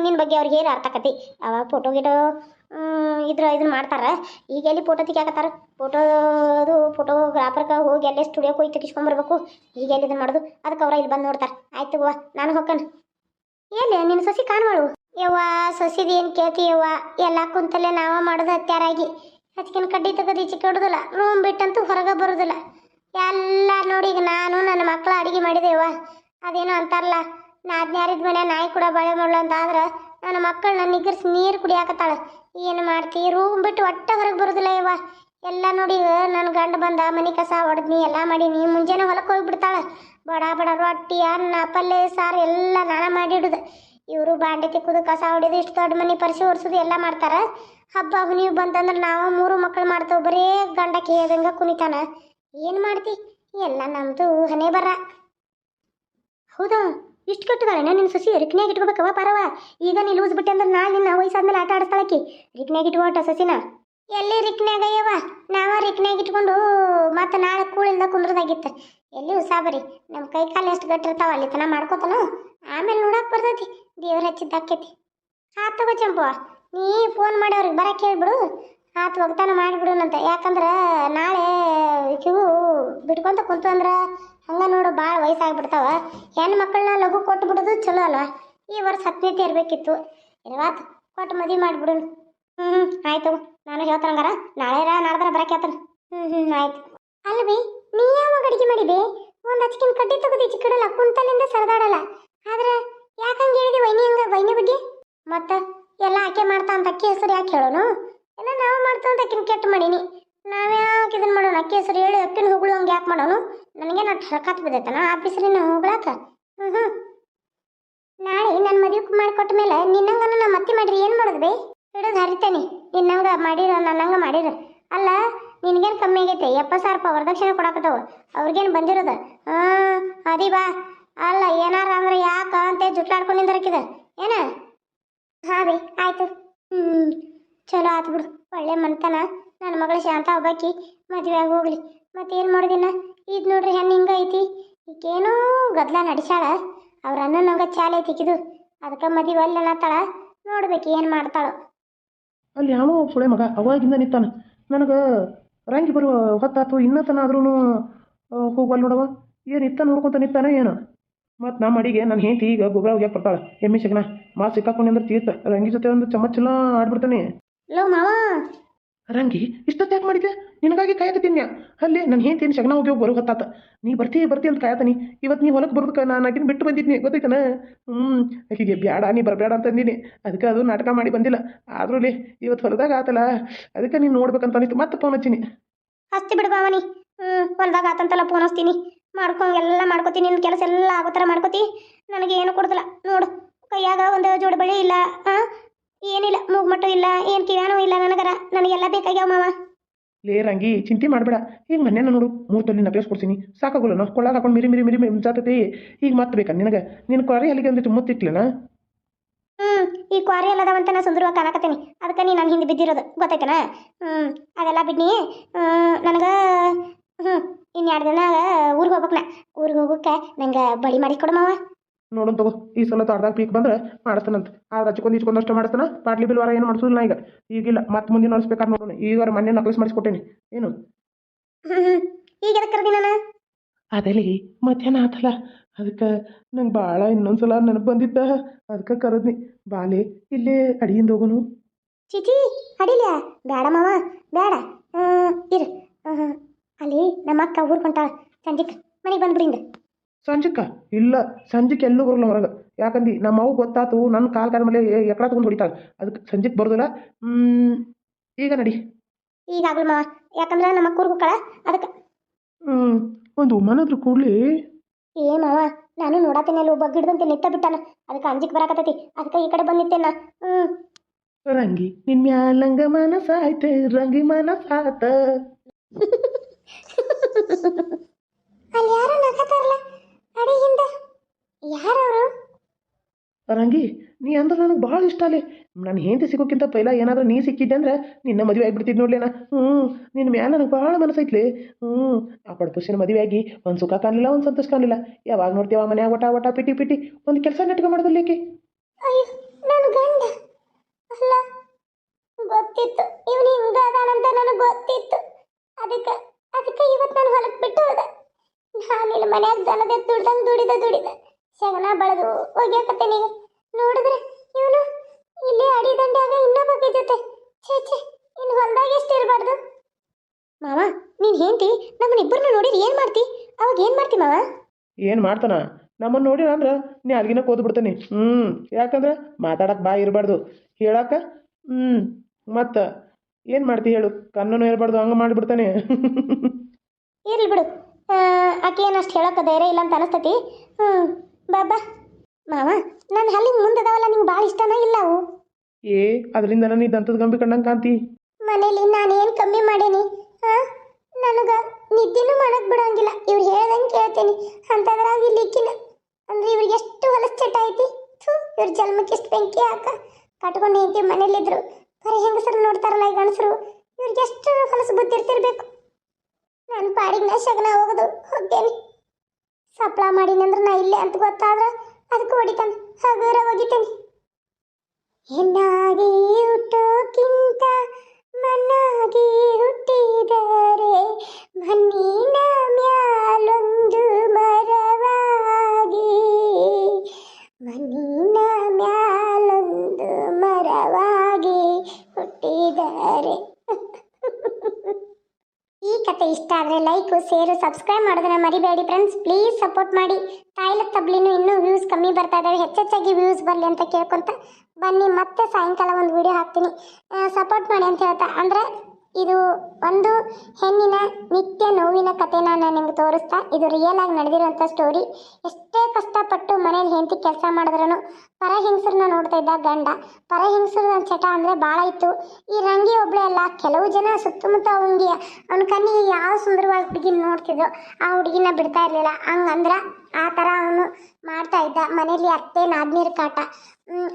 ನಿನ್ನ ಬಗ್ಗೆ ಅವ್ರಿಗೆ ಏನು ಅರ್ಥ ಆಕತಿ ಅವ ಫೋಟೋ ಗಿಟೋ ಇದ್ರ ಇದನ್ನ ಮಾಡ್ತಾರ. ಈಗ ಎಲ್ಲಿ ಫೋಟೋ ತೆಗಿಯಾಕತ್ತಾರ? ಫೋಟೋದು ಫೋಟೋಗ್ರಾಫರ್ಗೆ ಹೋಗಿ ಅಲ್ಲೇ ಸ್ಟುಡಿಯೋಕ್ಕೆ ಹೋಗಿ ತೆಗಿಸ್ಕೊಂಬರ್ಬೇಕು ಈಗ ಎಲ್ಲಿ ಇದನ್ನ ಮಾಡೋದು? ಅದಕ್ಕೆ ಅವ್ರ ಇಲ್ಲಿ ಬಂದು ನೋಡ್ತಾರೆ. ಆಯ್ತು ನಾನು ಹೊಕ್ಕನ್ ಎಲ್ಲಿ? ನಿನ್ನ ಸಸಿ ಕಾಣುವಳು ಯವ್ವ, ಸೊಸಿದ ಏನು ಕೇಳ್ತಿ ಯವ್ವ? ಎಲ್ಲ ಕುಂತಲ್ಲೇ ನಾವ ಮಾಡೋದು ಹತ್ಯಾರಾಗಿ. ಅದಕ್ಕಿನ ಕಡ್ಡಿ ತೆಗೆದು ಈಚೆ ಕೆಡುದಿಲ್ಲ. ರೂಮ್ ಬಿಟ್ಟಂತೂ ಹೊರಗೆ ಬರೋದಿಲ್ಲ. ಎಲ್ಲ ನೋಡಿ ಈಗ ನಾನು ನನ್ನ ಮಕ್ಕಳ ಅಡಿಗೆ ಮಾಡಿದೆವ್ವ ಅದೇನೋ ಅಂತಾರಲ್ಲ, ನಾದ್ನ್ಯಾರಿದ ಮನೆ ನಾಯಿ ಕೂಡ ಬಳೆ ಮಾಡ್ಲು ಅಂತ ಆದ್ರೆ ನನ್ನ ಮಕ್ಕಳನ್ನ ನಿಗ್ರಸಿ ನೀರು ಕುಡಿಯಾಕತ್ತಾಳೆ. ಏನು ಮಾಡ್ತಿ? ರೂಮ್ ಬಿಟ್ಟು ಒಟ್ಟ ಹೊರಗೆ ಬರೋದಿಲ್ಲ ಯವ್ವ. ಎಲ್ಲ ನೋಡಿ ನನ್ನ ಗಂಡ ಬಂದ, ಮನೆ ಕಸ ಹೊಡೆದ್ನಿ ಎಲ್ಲ ಮಾಡೀನಿ ಮುಂಜಾನೆ ಹೊಲಕ್ಕೆ ಹೋಗ್ಬಿಡ್ತಾಳೆ. ಬಡ ಬಡ ರೊಟ್ಟಿ, ಅನ್ನ ಪಲ್ಯ ಸಾರು ಎಲ್ಲ ನಾನ ಮಾಡಿಡುದು ಇವರು ಬಾಂಡೆ ತಿಕ್ಕುದು, ಕಸ ಹೊಡಿದು ಇಷ್ಟು ದೊಡ್ಡ ಮನೆ ಪರಿಸಿ ಒರ್ಸೋದು ಎಲ್ಲ ಮಾಡ್ತಾರೆ. ಹಬ್ಬ ಹುನಿ ಬಂತಂದ್ರೆ ನಾವು ಮೂರು ಮಕ್ಕಳು ಮಾಡ್ತೇವೆ, ಬರೇ ಗಂಡ ಕೇಳ್ದಂಗೆ ಕುಣಿತಾನ. ಏನು ಮಾಡ್ತಿ? ಎಲ್ಲ ನಮ್ಮದು ಹನೆ ಬರ. ಹೌದಾ? ಇಷ್ಟು ಕಟ್ಟಿದಾಳೆ ನಿನ್ನ ಸಸಿ? ರಿಕ್ನ್ಯಾಗ ಇಟ್ಕೋಬೇಕವ ಪರವ ಈಗ ನೀ ಲೂಸ್ ಬಿಟ್ಟೆ ಅಂದ್ರೆ ನಾಳೆ ನಿನ್ನ ವಯಸ್ಸಾದ್ಮೇಲೆ ಆಟ ಆಡಿಸ್ತಾಳಕ್ಕಿ ರಿಕ್ನ್ಯಾಗ ಇಟ್ಕೋಟ ಸಸಿನ. ಎಲ್ಲಿ ರಿಕ್ನ್ಯಾಗ ಅಯ್ಯವ ನಾವ ರಿಕ್ನ್ಯಾಗ ಇಟ್ಕೊಂಡು, ಮತ್ತೆ ನಾಳೆ ಕೂಳಿಂದ ಕುಂದ್ರದಾಗಿತ್ತು. ಎಲ್ಲಿ ಉಸಾಬರಿ ನಮ್ಮ ಕೈ ಕಾಲು ಎಷ್ಟು ಗಟ್ಟಿರ್ತಾವ ಅಲ್ಲಿ ತನ ಮಾಡ್ಕೋತಾನ. ಆಮೇಲೆ ನೋಡಕ್ ಬರ್ತೈತಿ, ದೇವ್ರ ಹಚ್ಚಿದ್ದಾಕೈತಿ ಹಾತ್ ತಗೋ ಚಂಪ, ನೀ ಫೋನ್ ಮಾಡಿ ಅವ್ರಿಗೆ ಬರಕ್ಕೆ ಹೇಳ್ಬಿಡು. ಹಾತ್ ಒಗ್ತಾನ ಮಾಡಿಬಿಡುನಂತ. ಯಾಕಂದ್ರೆ ನಾಳೆ ಕಿವು ಬಿಟ್ಕೊಂತ ಕುಂತು ಅಂದ್ರೆ ಹಂಗೆ ನೋಡು ಭಾಳ ವಯಸ್ಸಾಗ್ಬಿಡ್ತಾವ. ಹೆಣ್ಣು ಮಕ್ಕಳನ್ನ ಲಘು ಕೊಟ್ಟು ಬಿಡೋದು ಚಲೋ ಅಲ್ವಾ ಈ ವರ್ಷ ಹತ್ತನೇತಿ ಇರಬೇಕಿತ್ತು. ಇಲ್ವಾತು ಕೊಟ್ಟು ಮದುವೆ ಮಾಡಿಬಿಡು ಹ್ಞೂ ಆಯ್ತು ನಾನು ಹೇಳ್ತಾನಂಗಾರ ನಾಳೆ ನಾಡ್ದಾರ ಬರಕ್ಕೆ ಹೇಳ್ತಾನೆ. ಹ್ಞೂ ಹ್ಞೂ ಆಯ್ತು. ಅಲ್ವಿ ನೀ ಯಾವಾಗ ಅಡಿಗೆ ಮಾಡಿದೆ? ಒಂದು ಹಚ್ಕಿನ ಕಡ್ಡಿ ತೆಗೆದು ಚಿಕ್ಕಡಲ್ಲ ಕುಂತಲಿಂದ ಸರದಾಡಲ್ಲ. ಆದ್ರೆ ಯಾಕಂಗೆ ಹೇಳಿದೆ ವೈನಿ ಹಂಗ, ವೈನಿ ಬಗ್ಗೆ? ಮತ್ತೆ ಎಲ್ಲ ಆಕೆ ಮಾಡ್ತಾ ಅಂತ ಅಕ್ಕಿ ಹೆಸರು ಯಾಕೆ ಹೇಳೋನು? ಎಲ್ಲ ನಾವು ಮಾಡ್ತಾ ಅಂತ ಅಕ್ಕಿನ ಕೆಟ್ಟ ಮಾಡೀನಿ. ನಾವ್ಯಾಕೆ ಇದನ್ನು ಮಾಡೋಣ? ಅಕ್ಕಿ ಹೆಸರು ಹೇಳಿ ಅಕ್ಕಿನ ಹೋಗ್ಲು ಹಂಗೆ ಯಾಕೆ ಮಾಡೋನು? ನನಗೆ ನಾ ಸಕತ್ ಬಿದ್ದೈತನ ಆಫೀಸರಿನ ಹೋಗ್ಲಾಕ ಹ್ಞೂ ಹ್ಞೂ ನಾಳೆ ನನ್ನ ಮದುವೆ ಮಾಡಿಕೊಟ್ಟ ಮೇಲೆ ನಿನ್ನಂಗ ನಾ ಮತ್ತೆ ಮಾಡ್ರಿ ಏನು ಮಾಡೋದು ಬೇ? ಹಿಡಿದು ಹರಿತೇನೆ. ನಿನ್ನಂಗ ಮಾಡಿರ ನನ್ನಂಗ ಮಾಡಿರ. ಅಲ್ಲ, ನಿನಗೇನು ಕಮ್ಮಿ ಆಗೈತೆ? ಎಪ್ಪತ್ತು ಸಾವಿರ ರೂಪಾಯಿ ವರದಕ್ಷಿಣೆ ಕೊಡಕತ್ತವು. ಅವ್ರಿಗೇನು ಬಂದಿರೋದು? ಹಾಂ, ಅದಿ ಬಾ. ಅಲ್ಲ, ಏನಾರ ಅಂದ್ರೆ ಯಾಕ ಅಂತ ಜುಟ್ಲಾಡ್ಕೊಂಡು ನಿಂದಿರಕಿದ? ಏನ? ಹಾ ರೀ ಆಯ್ತು. ಹ್ಞೂ ಚಲೋ ಆತು ಬಿಡು. ಒಳ್ಳೆ ಮನ್ತನ ನನ್ನ ಮಗಳ ಶಾಂತ ಒಬ್ಬಾಕಿ ಆಗಿ ಹೋಗ್ಲಿ. ಮತ್ತೇನು ಮಾಡೋದಿನ ಇದು ನೋಡ್ರಿ ಹೆಣ್ಣು ಹಿಂಗೆ ಐತಿ. ಈಗೇನೋ ಗದ್ಲ ನಡಿಸಾಳ ಅವ್ರ ಅಣ್ಣನಂಗ ಚಾಲೆ ತಿಕ್ಕಿದು. ಅದಕ್ಕೆ ಮದುವೆ ಅಲ್ಲಿ ಅನ್ನತ್ತಾಳ ನೋಡ್ಬೇಕು ಏನು ಮಾಡ್ತಾಳೋ. ಅಲ್ಲಿ ಯಾವ ಸುಳೆ ಮಗ ಅವಾಗಿಂದ ನಿಂತಾನ. ನನಗೆ ರಂಗಿ ಬರುವ ಹೊತ್ತಾತು ಇನ್ನತನ ಆದ್ರೂ ಹೋಗಲ್ ನೋಡವ ಏನು ಇತ್ತ ನೋಡ್ಕೊತ ನಿಂತಾನೆ ಏನು? ಮತ್ತು ನಮ್ಮ ಅಡಿಗೆ ನನ್ನ ಹೆಂಡತಿ ಈಗ ಗೊಬ್ಬರ ಹೋಗಿ ಬರ್ತಾಳೆ. ಎಮ್ಮೆ ಶಗನ ಮಾ ಸಿಕ್ಕಾಕೊಂಡು ಅಂದ್ರೆ ತೀರ್ತ ರಂಗಿ ಜೊತೆ ಒಂದು ಚಮಚಲ ಆಡ್ಬಿಡ್ತಾನೆ. ಲೋ ಮಾವ. ರಂಗಿ ಇಷ್ಟೊತ್ತು ಯಾಕೆ ಮಾಡಿದ್ದೆ ನಿನಗಾಗಿ ಕಾಯಕತ್ತೀನಿ ಅಲ್ಲಿ ನನ್ನ ಹೆಂಡತಿ ಶಗನ ಹೋಗಿ ಬರೋ ಹೊತ್ತಾತ. ನೀ ಬರ್ತಿ ಬರ್ತಿ ಅಂತ ಕಾಯತಾನಿ. ಇವತ್ತು ನೀ ಹೊಲಕ್ಕೆ ಬರೋದಕ್ಕೆ ನಾನು ಆಗಿನ ಬಿಟ್ಟು ಬಂದಿದ್ನಿ, ಗೊತ್ತೈತನ? ಹ್ಞೂ ಆಕಿಗೆ ಬ್ಯಾಡ, ನೀ ಬರಬೇಡ ಅಂತಂದಿನಿ ಅದಕ್ಕೆ ಅದು ನಾಟಕ ಮಾಡಿ ಬಂದಿಲ್ಲ. ಆದ್ರೂ ಇವತ್ತು ಹೊಲದಾಗ ಆತಲ್ಲ ಅದಕ್ಕೆ ನೀನು ನೋಡ್ಬೇಕಂತ ಅನಿತ್ತು ಮತ್ತೆ ಫೋನ್ ಹಚ್ಚಿನಿ. ಬಿಡು ಬಾವನಿ ಹ್ಞೂ ಹೊಲದಾಗ ಆತಂತಲ್ಲ ಫೋನ್ ಹಚ್ತೀನಿ. ಮಾಡ್ಕೊ, ಎಲ್ಲ ಮಾಡ್ಕೋತೀನಿ ನಿನ್ನ ಕೆಲಸ ಎಲ್ಲ ಆಗೋ ಥರ ಮಾಡ್ಕೋತಿ. ನನಗೆ ಏನು ಕೊಡ್ದಲ್ಲ. ನೋಡು. ಕೈಯಾಗ ಒಂದು ಜೋಡಿ ಬಳಿ ಇಲ್ಲ. ಹಾಂ ಏನಿಲ್ಲ. ಮೂಗ್ಮಟ್ಟು ಇಲ್ಲ. ಏನು ಕಿವ್ಯಾನೂ ಇಲ್ಲ ನನಗರ. ನನಗೆಲ್ಲ ಬೇಕಾಗ್ಯಾವ ಮಾವ. ಲೇ ರಂಗಿ, ಚಿಂತೆ ಮಾಡಬೇಡ. ಈಗ ಮೊನ್ನೆ ನೋಡು, ಮೂರು ತೊಲಿನ ನಕ್ಲೆಸ್ ಕೊಡ್ತೀನಿ ಸಾಕಾಗೋಲ್ಲ ಕೊಳ್ಳಾಗ ಹಾಕೊಂಡು ಮಿರಿ ಮಿರಿ ಮಿರಿ ಮುಂಚಾತತಿ ಈಗ ಮತ್ತೆ ಬೇಕಾ ನಿನಗೆ. ನಿನ್ನ ಕ್ವಾರಿ ಅಲ್ಲಿಗೆ ಒಂದಿಟ್ಟು ಮುತ್ತಿಟ್ಲೇನ ಹ್ಞೂ ಈ ಕ್ವಾರಿ ಎಲ್ಲದವಂತ ನಾ ಸುಂದರವಾಗಿ ಕಾಣಕತ್ತೀನಿ. ಅದಕ್ಕೆ ನೀ ನನ್ನ ಹಿಂದೆ ಬಿದ್ದಿರೋದು, ಗೊತ್ತಾಯ್ತನ? ಹ್ಞೂ ಅದೆಲ್ಲ ಬಿಡ್ನಿ. ನನಗೆ ಹ್ಞೂ ಇನ್ನು ಎರಡು ದಿನ ಊರಿಗೆ ಹೋಗ್ಬೇಕು ನಾ. ಊರಿಗೆ ಹೋಗೋಕೆ ನಂಗೆ ಬಳಿ ಮಾಡಿ ಮಾವ. ನೋಡೋಣ ತಗೋ. ಈ ಸಲ ತಾಡ್ದಾಗ ಪೀಕ್ ಬಂದ್ರೆ ಮಾಡಿಸ್ತಾನಂತ. ಆದ್ರೆ ಹಚ್ಕೊಂಡು ಇಚ್ಕೊಂಡಷ್ಟು ಮಾಡಿಸ್ತಾನ. ಪಾಟ್ಲಿ ಬಿಲ್ ವಾರ ಏನು ಮಾಡಿಸೋದಿಲ್ಲ ಈಗ. ಈಗಿಲ್ಲ. ಮತ್ತೆ ಮುಂದಿನ ನಡೆಸ್ಬೇಕಾದ್ರೆ ನೋಡೋಣ. ಈಗ ಮನೆ ನಕಲಿಸ್ ಮಾಡಿಸ್ಕೊಟ್ಟೇನಿ. ಏನು? ಈಗ ಅದಲ್ಲಿ? ಮಧ್ಯಾಹ್ನ ಆತಲ್ಲ. ಅದಕ್ಕೆ ನಂಗೆ ಭಾಳ ಇನ್ನೊಂದ್ಸಲ ನೆನಪು ಬಂದಿದ್ದ. ಅದಕ್ಕೆ ಕರದ್ನಿ. ಬಾಲೆ ಇಲ್ಲೇ ಅಡಿಯಿಂದ ಹೋಗೋನು. ಚಿಚಿ ಅಡಿಲ್ಯ? ಬೇಡ ಮಾವ. ಬೇಡ ಇರು. ಅಲ್ಲಿ ನಮ್ಮ ಅಕ್ಕ ಊರ್ ಕೊಂಟಾಳ ಸಂಜೆಕ್ ಮನೆಗೆ ಬಂದ್ಬಿಡಿಂದ ಸಂಜೆಕ್ಕ ಇಲ್ಲ ಸಂಜೆಗೆ ಎಲ್ಲೂ ಬರಲ್ಲ ಹೊರಗೆ. ಯಾಕಂದು ನಮ್ಮ ಅವು ಗೊತ್ತಾತು ನನ್ನ ಕಾಲ್ ಕಾಲ ಮೇಲೆ ಎಕಡ ತೊಗೊಂಡು ಹೊಡಿತಾಳೆ. ಅದಕ್ಕೆ ಸಂಜೆಗೆ ಬರೋದಿಲ್ಲ. ಈಗ ನಡಿ. ಈಗ ಆಗ್ಲಿ ಮಾವ. ಯಾಕಂದ್ರೆ ನಮ್ಮ ಅಕ್ಕ ಕಳ ಅದಕ್ಕೆ. ಹ್ಞೂ ಒಂದು ಮನದ್ರ ಕೂಡಲಿ. ಏ ಮಾವ ನಾನು ನೋಡತ್ತೇನೆ ಅಲ್ಲಿ ಒಬ್ಬ ಗಿಡದಂತೆ ನಿತ್ತ ಬಿಟ್ಟಾನ. ಅದಕ್ಕೆ ಅಂಜಿಕ್ ಬರಾಕತ್ತೈತಿ. ಅದಕ್ಕೆ ಈ ಕಡೆ ಬಂದಿತ್ತೇನ. ಹ್ಞೂ ರಂಗಿ ನಿನ್ ಮ್ಯಾಲಂಗ ಮನಸಾಯ್ತೆ ರಂಗಿ ಮನಸಾತ ಅಲ್ಲಿ ಯಾರೋ ನಗತಾರಲ್ಲ ಅಡಿಯಿಂದ ಯಾರವರು? ರಂಗಿ ನೀ ಅಂದ್ರೆ ನನಗೆ ಭಾಳ ಇಷ್ಟ ಅಲ್ಲಿ ನಾನು ಹೆಂಡತಿ ಸಿಗೋಕ್ಕಿಂತ ಪೈಲ ಏನಾದರೂ ನೀ ಸಿಕ್ಕಿದ್ದೆ ಅಂದ್ರೆ ನಿನ್ನ ಮದುವೆ ಆಗಿಬಿಡ್ತಿದ್ ನೋಡ್ಲೇನ ಹ್ಞೂ ನಿನ್ನ ಮ್ಯಾಲ ನನಗೆ ಭಾಳ ಮನಸ್ಸೈತ್ಲಿ. ಹ್ಞೂ ಆ ಪಡ್ಪುಸಿನ ಮದುವೆ ಆಗಿ ಒಂದು ಸುಖ ಕಾಣಲಿಲ್ಲ ಒಂದು ಸಂತೋಷ ಕಾಣಲಿಲ್ಲ. ಯಾವಾಗ ನೋಡ್ತೀವ ಮನೆ ಒಟ ಒಟ ಪಿಟಿ ಪಿಟಿ ಒಂದು ಕೆಲಸ ನೆಟ್ಕೊ ಮಾಡೋದಿಲ್ಲ ಏಕೆ? ಅಯ್ಯೋ ನನ್ನ ಗಂಡ. ಅಲ್ಲ ಗೊತ್ತಿತ್ತು. ಇವನು ಹಿಂಗ ಅದಾನಂತ ನನಗೆ ಗೊತ್ತಿತ್ತು. ಅದಕ್ಕೆ ಅದಕ್ಕೆ ಇವತ್ತು ನಾನು ಹೊಲಕ್ಕೆ ಬಿಟ್ಟು ಹೋದೆ. ನಾನಿಲ್ಲಿ ಮನ್ಯಾಗ ದನದೇ ದುಡ್ದಂಗೆ ದುಡಿದ ದುಡಿದ. ಶಗನ ಬಳದು ಹೋಗ್ಯಾಕತ್ತೆ ಈಗ ನೋಡಿದ್ರೆ ಇವನು ಇಲ್ಲಿ ಅಡಿದಂಡ್ಯಾಗ ಇನ್ನೊಬ್ಬ ಜೊತೆ. ಛೇ ಛೇ ಇನ್ನು ಹೊಲ್ದಾಗ ಎಷ್ಟು ಇರಬಾರ್ದು? ಮಾವ ನೀನ್ ಹೇಂತಿ ನಮ್ಮನ್ನ ಇಬ್ಬರನ್ನ ನೋಡಿದ್ರೆ ಏನು ಮಾಡ್ತಿ? ಅವಾಗ ಏನು ಮಾಡ್ತಿ ಮಾವ? ಏನು ಮಾಡ್ತಾನ? ನಮ್ಮನ್ನು ನೋಡಿರ ಅಂದ್ರೆ ನೀ ಅಲ್ಲಿಗಿನ ಕೋದ್ ಬಿಡ್ತಾನೆ ಹ್ಞೂ ಯಾಕಂದ್ರೆ ಮಾತಾಡಕ್ಕೆ ಬಾ ಇರಬಾರ್ದು. ಹೇಳಕ್ಕೆ ಹ್ಞೂ ಮತ್ತು ಏನು ಮಾಡ್ತಿ ಹೇಳು? ಕಣ್ಣನು ಇರಬಾರ್ದು ಹಂಗೆ ಮಾಡಿಬಿಡ್ತಾನೆ. ಇರ್ಲಿ ಬಿಡು. ಆಕೆ ಏನಷ್ಟು ಹೇಳೋಕೆ ಧೈರ್ಯ ಇಲ್ಲ ಅಂತ ಅನಿಸ್ತತಿ? ಹ್ಞೂ ಬಾಬಾ ಮಾವ ನನ್ನ ಹಲ್ಲಿಗೆ ಮುಂದದಾವಲ್ಲ ನಿಂಗೆ ಭಾಳ ಇಷ್ಟನ ಇಲ್ಲ ಅವು? ಏ ಅದರಿಂದ ನಾನು ದಂತದ ಗಂಬಿ ಕಂಡಂಗೆ ಕಾಂತಿ ಮನೇಲಿ ನಾನೇನು ಕಮ್ಮಿ ಮಾಡೇನಿ? ಹಾಂ ನನಗೆ ನಿದ್ದೆನೂ ಮಾಡಕ್ಕೆ ಬಿಡೋಂಗಿಲ್ಲ. ಇವ್ರು ಹೇಳ್ದಂಗೆ ಕೇಳ್ತೀನಿ. ಅಂಥದ್ರಾಗ ಇಲ್ಲಿ ಇಕ್ಕಿನ. ಅಂದ್ರೆ ಇವ್ರಿಗೆ ಎಷ್ಟು ಹೊಲಸು ಚಟ ಐತಿ? ಥೂ ಇವ್ರ ಜನ್ಮಕ್ಕೆ ಎಷ್ಟು ಬೆಂಕಿ ಹಾಕ ಕಟ್ಕೊಂಡು ಹೆಂಡತಿ ಮನೇಲಿದ್ರು. ಬರೀ ಹೆಂಗಸರು ನೋಡ್ತಾರಲ್ಲ ಈ ಗಂಡಸರು. ಇವ್ರಿಗೆ ಎಷ್ಟು ಹೊಲಸು ಬುದ್ಧಿ ಇರ್ತಿರ್ಬೇಕು ನನ್ನ ಪಾಡಿಗೆ ನಾ ಶಗನ ಹೋಗೋದು. ಹೋಗ್ತೇನೆ. ಸಪ್ಲ ಮಾಡಿನಂದ್ರೆ ನಾ ಇಲ್ಲೇ ಅಂತ ಗೊತ್ತಾದ್ರೆ ಅದಕ್ಕೆ ಹೊಡಿತಾನೆ. ಹಗುರ ಹೋಗಿತೇನೆ. ಹೆಣ್ಣಾಗಿ ಹುಟ್ಟೋಕ್ಕಿಂತ ಮಣ್ಣಾಗಿ ಹುಟ್ಟಿದರೆ ಮಣ್ಣಿನ ಮ್ಯಾಲೊಂದು ಮರವಾಗಿ. ಮಣ್ಣಿನ ಮ್ಯಾಲೊಂದು ಮರವಾಗಿ ಹುಟ್ಟಿದರೆ ಈ ಕತೆ ಇಷ್ಟ ಆದರೆ ಲೈಕು ಸೇರು ಸಬ್ಸ್ಕ್ರೈಬ್ ಮಾಡೋದನ್ನ ಮರಿಬೇಡಿ ಫ್ರೆಂಡ್ಸ್ ಪ್ಲೀಸ್ ಸಪೋರ್ಟ್ ಮಾಡಿ. ತಾಯಿಲ ತಬ್ಲಿನೂ ಇನ್ನೂ ವ್ಯೂಸ್ ಕಮ್ಮಿ ಬರ್ತಾ ಇದ್ದಾವೆ ಹೆಚ್ಚೆಚ್ಚಾಗಿ ವ್ಯೂಸ್ ಬರಲಿ ಅಂತ ಕೇಳ್ಕೊತ ಬನ್ನಿ. ಮತ್ತೆ ಸಾಯಂಕಾಲ ಒಂದು ವಿಡಿಯೋ ಹಾಕ್ತೀನಿ. ಸಪೋರ್ಟ್ ಮಾಡಿ ಅಂತ ಹೇಳ್ತಾ. ಅಂದರೆ ಇದು ಒಂದು ಹೆಣ್ಣಿನ ನಿತ್ಯ ನೋವಿನ ಕಥೆನ ನಾನು ನಿಮ್ಗೆ ತೋರಿಸ್ತಾ. ಇದು ರಿಯಲ್ ಆಗಿ ನಡೆದಿರುವಂಥ ಸ್ಟೋರಿ ಎಷ್ಟೇ ಕಷ್ಟಪಟ್ಟು ಮನೇಲಿ ಹೆಂಡತಿ ಕೆಲಸ ಮಾಡಿದ್ರೂ ಪರ ಹೆಂಗಸರನ್ನ ನೋಡ್ತಾ ಇದ್ದ ಗಂಡ. ಪರ ಚಟ ಅಂದರೆ ಭಾಳ ಇತ್ತು. ಈ ರಂಗಿ ಒಬ್ಳೆ ಅಲ್ಲ, ಕೆಲವು ಜನ ಸುತ್ತಮುತ್ತ ಅವನಿಗೆ ಅವನ ಕಣ್ಣಿಗೆ ಯಾವ ಸುಂದರವಾಗಿ ಹುಡುಗಿನ ನೋಡ್ತಿದ್ರು ಆ ಹುಡುಗಿನ ಬಿಡ್ತಾ ಇರಲಿಲ್ಲ. ಹಂಗಂದ್ರೆ ಆ ಥರ ಅವನು ಮಾಡ್ತಾ ಇದ್ದ. ಮನೇಲಿ ಅತ್ತೆ ನಾದ್ನೀರ್ ಕಾಟ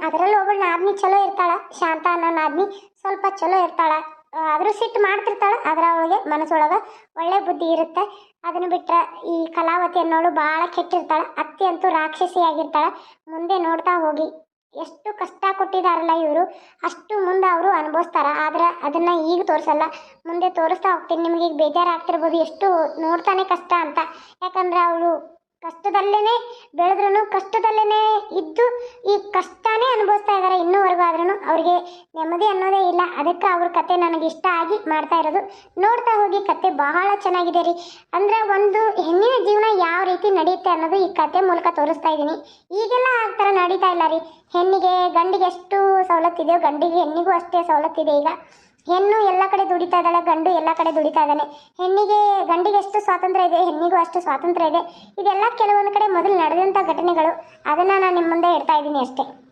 ಅದರಲ್ಲಿ ಒಬ್ಬಳು ನಾದ್ನಿ ಚಲೋ ಇರ್ತಾಳ, ಶಾಂತ ಅನ್ನೋ ನಾದ್ನಿ ಸ್ವಲ್ಪ ಚಲೋ ಇರ್ತಾಳ. ಆದರೂ ಸಿಟ್ಟು ಮಾಡ್ತಿರ್ತಾಳೆ, ಆದ್ರೆ ಅವಳಿಗೆ ಮನಸ್ಸೊಳಗೆ ಒಳ್ಳೆ ಬುದ್ಧಿ ಇರುತ್ತೆ. ಅದನ್ನು ಬಿಟ್ಟರೆ ಈ ಕಲಾವತಿ ಅನ್ನೋಳು ಭಾಳ ಕೆಟ್ಟಿರ್ತಾಳೆ, ಅತ್ತಿ ಅಂತೂ ರಾಕ್ಷಸಿಯಾಗಿರ್ತಾಳೆ. ಮುಂದೆ ನೋಡ್ತಾ ಹೋಗಿ, ಎಷ್ಟು ಕಷ್ಟ ಕೊಟ್ಟಿದಾರಲ್ಲ ಇವರು. ಅಷ್ಟು ಮುಂದೆ ಅವರು ಅನುಭವಿಸ್ತಾರೆ, ಆದ್ರೆ ಅದನ್ನ ಈಗ ತೋರಿಸಲ್ಲ. ಮುಂದೆ ತೋರಿಸ್ತಾ ಹೋಗ್ತೀನಿ, ನಿಮಗೆ ಈಗ ಬೇಜಾರಾಗ್ತಿರ್ಬೋದು, ಎಷ್ಟು ನೋಡ್ತಾನೆ ಕಷ್ಟ ಅಂತ. ಯಾಕಂದ್ರೆ ಅವಳು ಕಷ್ಟದಲ್ಲೇ ಬೆಳೆದ್ರೂ ಕಷ್ಟದಲ್ಲೇ ಇದ್ದು ಈ ಕಷ್ಟನೇ ಅನುಭವಿಸ್ತಾ ಇದ್ದಾರೆ ಇನ್ನೂವರೆಗೂ ಆದ್ರೂ ಅವ್ರಿಗೆ ನೆಮ್ಮದಿ ಅನ್ನೋದೇ ಇಲ್ಲ. ಅದಕ್ಕೆ ಅವ್ರ ಕತೆ ನನಗೆ ಇಷ್ಟ ಆಗಿ ಮಾಡ್ತಾ ಇರೋದು. ನೋಡ್ತಾ ಹೋಗಿ ಕತೆ ಬಹಳ ಚೆನ್ನಾಗಿದೆ ರೀ. ಅಂದ್ರೆ ಒಂದು ಹೆಣ್ಣಿನ ಜೀವನ ಯಾವ ರೀತಿ ನಡೆಯುತ್ತೆ ಅನ್ನೋದು ಈ ಕತೆ ಮೂಲಕ ತೋರಿಸ್ತಾ ಇದ್ದೀನಿ. ಈಗೆಲ್ಲ ಆ ಥರ ನಡೀತಾ ಇಲ್ಲ ರೀ. ಹೆಣ್ಣಿಗೆ ಗಂಡಿಗೆ ಎಷ್ಟು ಸವಲತ್ತಿದೆಯೋ ಗಂಡಿಗೆ ಹೆಣ್ಣಿಗೂ ಅಷ್ಟೇ ಸವಲತ್ತಿದೆ ಈಗ. ಹೆಣ್ಣು ಎಲ್ಲ ಕಡೆ ದುಡಿತಾ ಇದ್ದಾಳೆ, ಗಂಡು ಎಲ್ಲ ಕಡೆ ದುಡಿತಾ ಇದ್ದಾನೆ. ಹೆಣ್ಣಿಗೆ, ಗಂಡಿಗೆ ಎಷ್ಟು ಸ್ವಾತಂತ್ರ್ಯ ಇದೆ, ಹೆಣ್ಣಿಗೂ ಅಷ್ಟು ಸ್ವಾತಂತ್ರ್ಯ ಇದೆ. ಇದೆಲ್ಲ ಕೆಲವೊಂದು ಕಡೆ ಮೊದಲು ನಡೆದಂಥ ಘಟನೆಗಳು. ಅದನ್ನು ನಾನು ನಿಮ್ಮ ಮುಂದೆ ಇಡ್ತಾ ಇದ್ದೀನಿ ಅಷ್ಟೇ.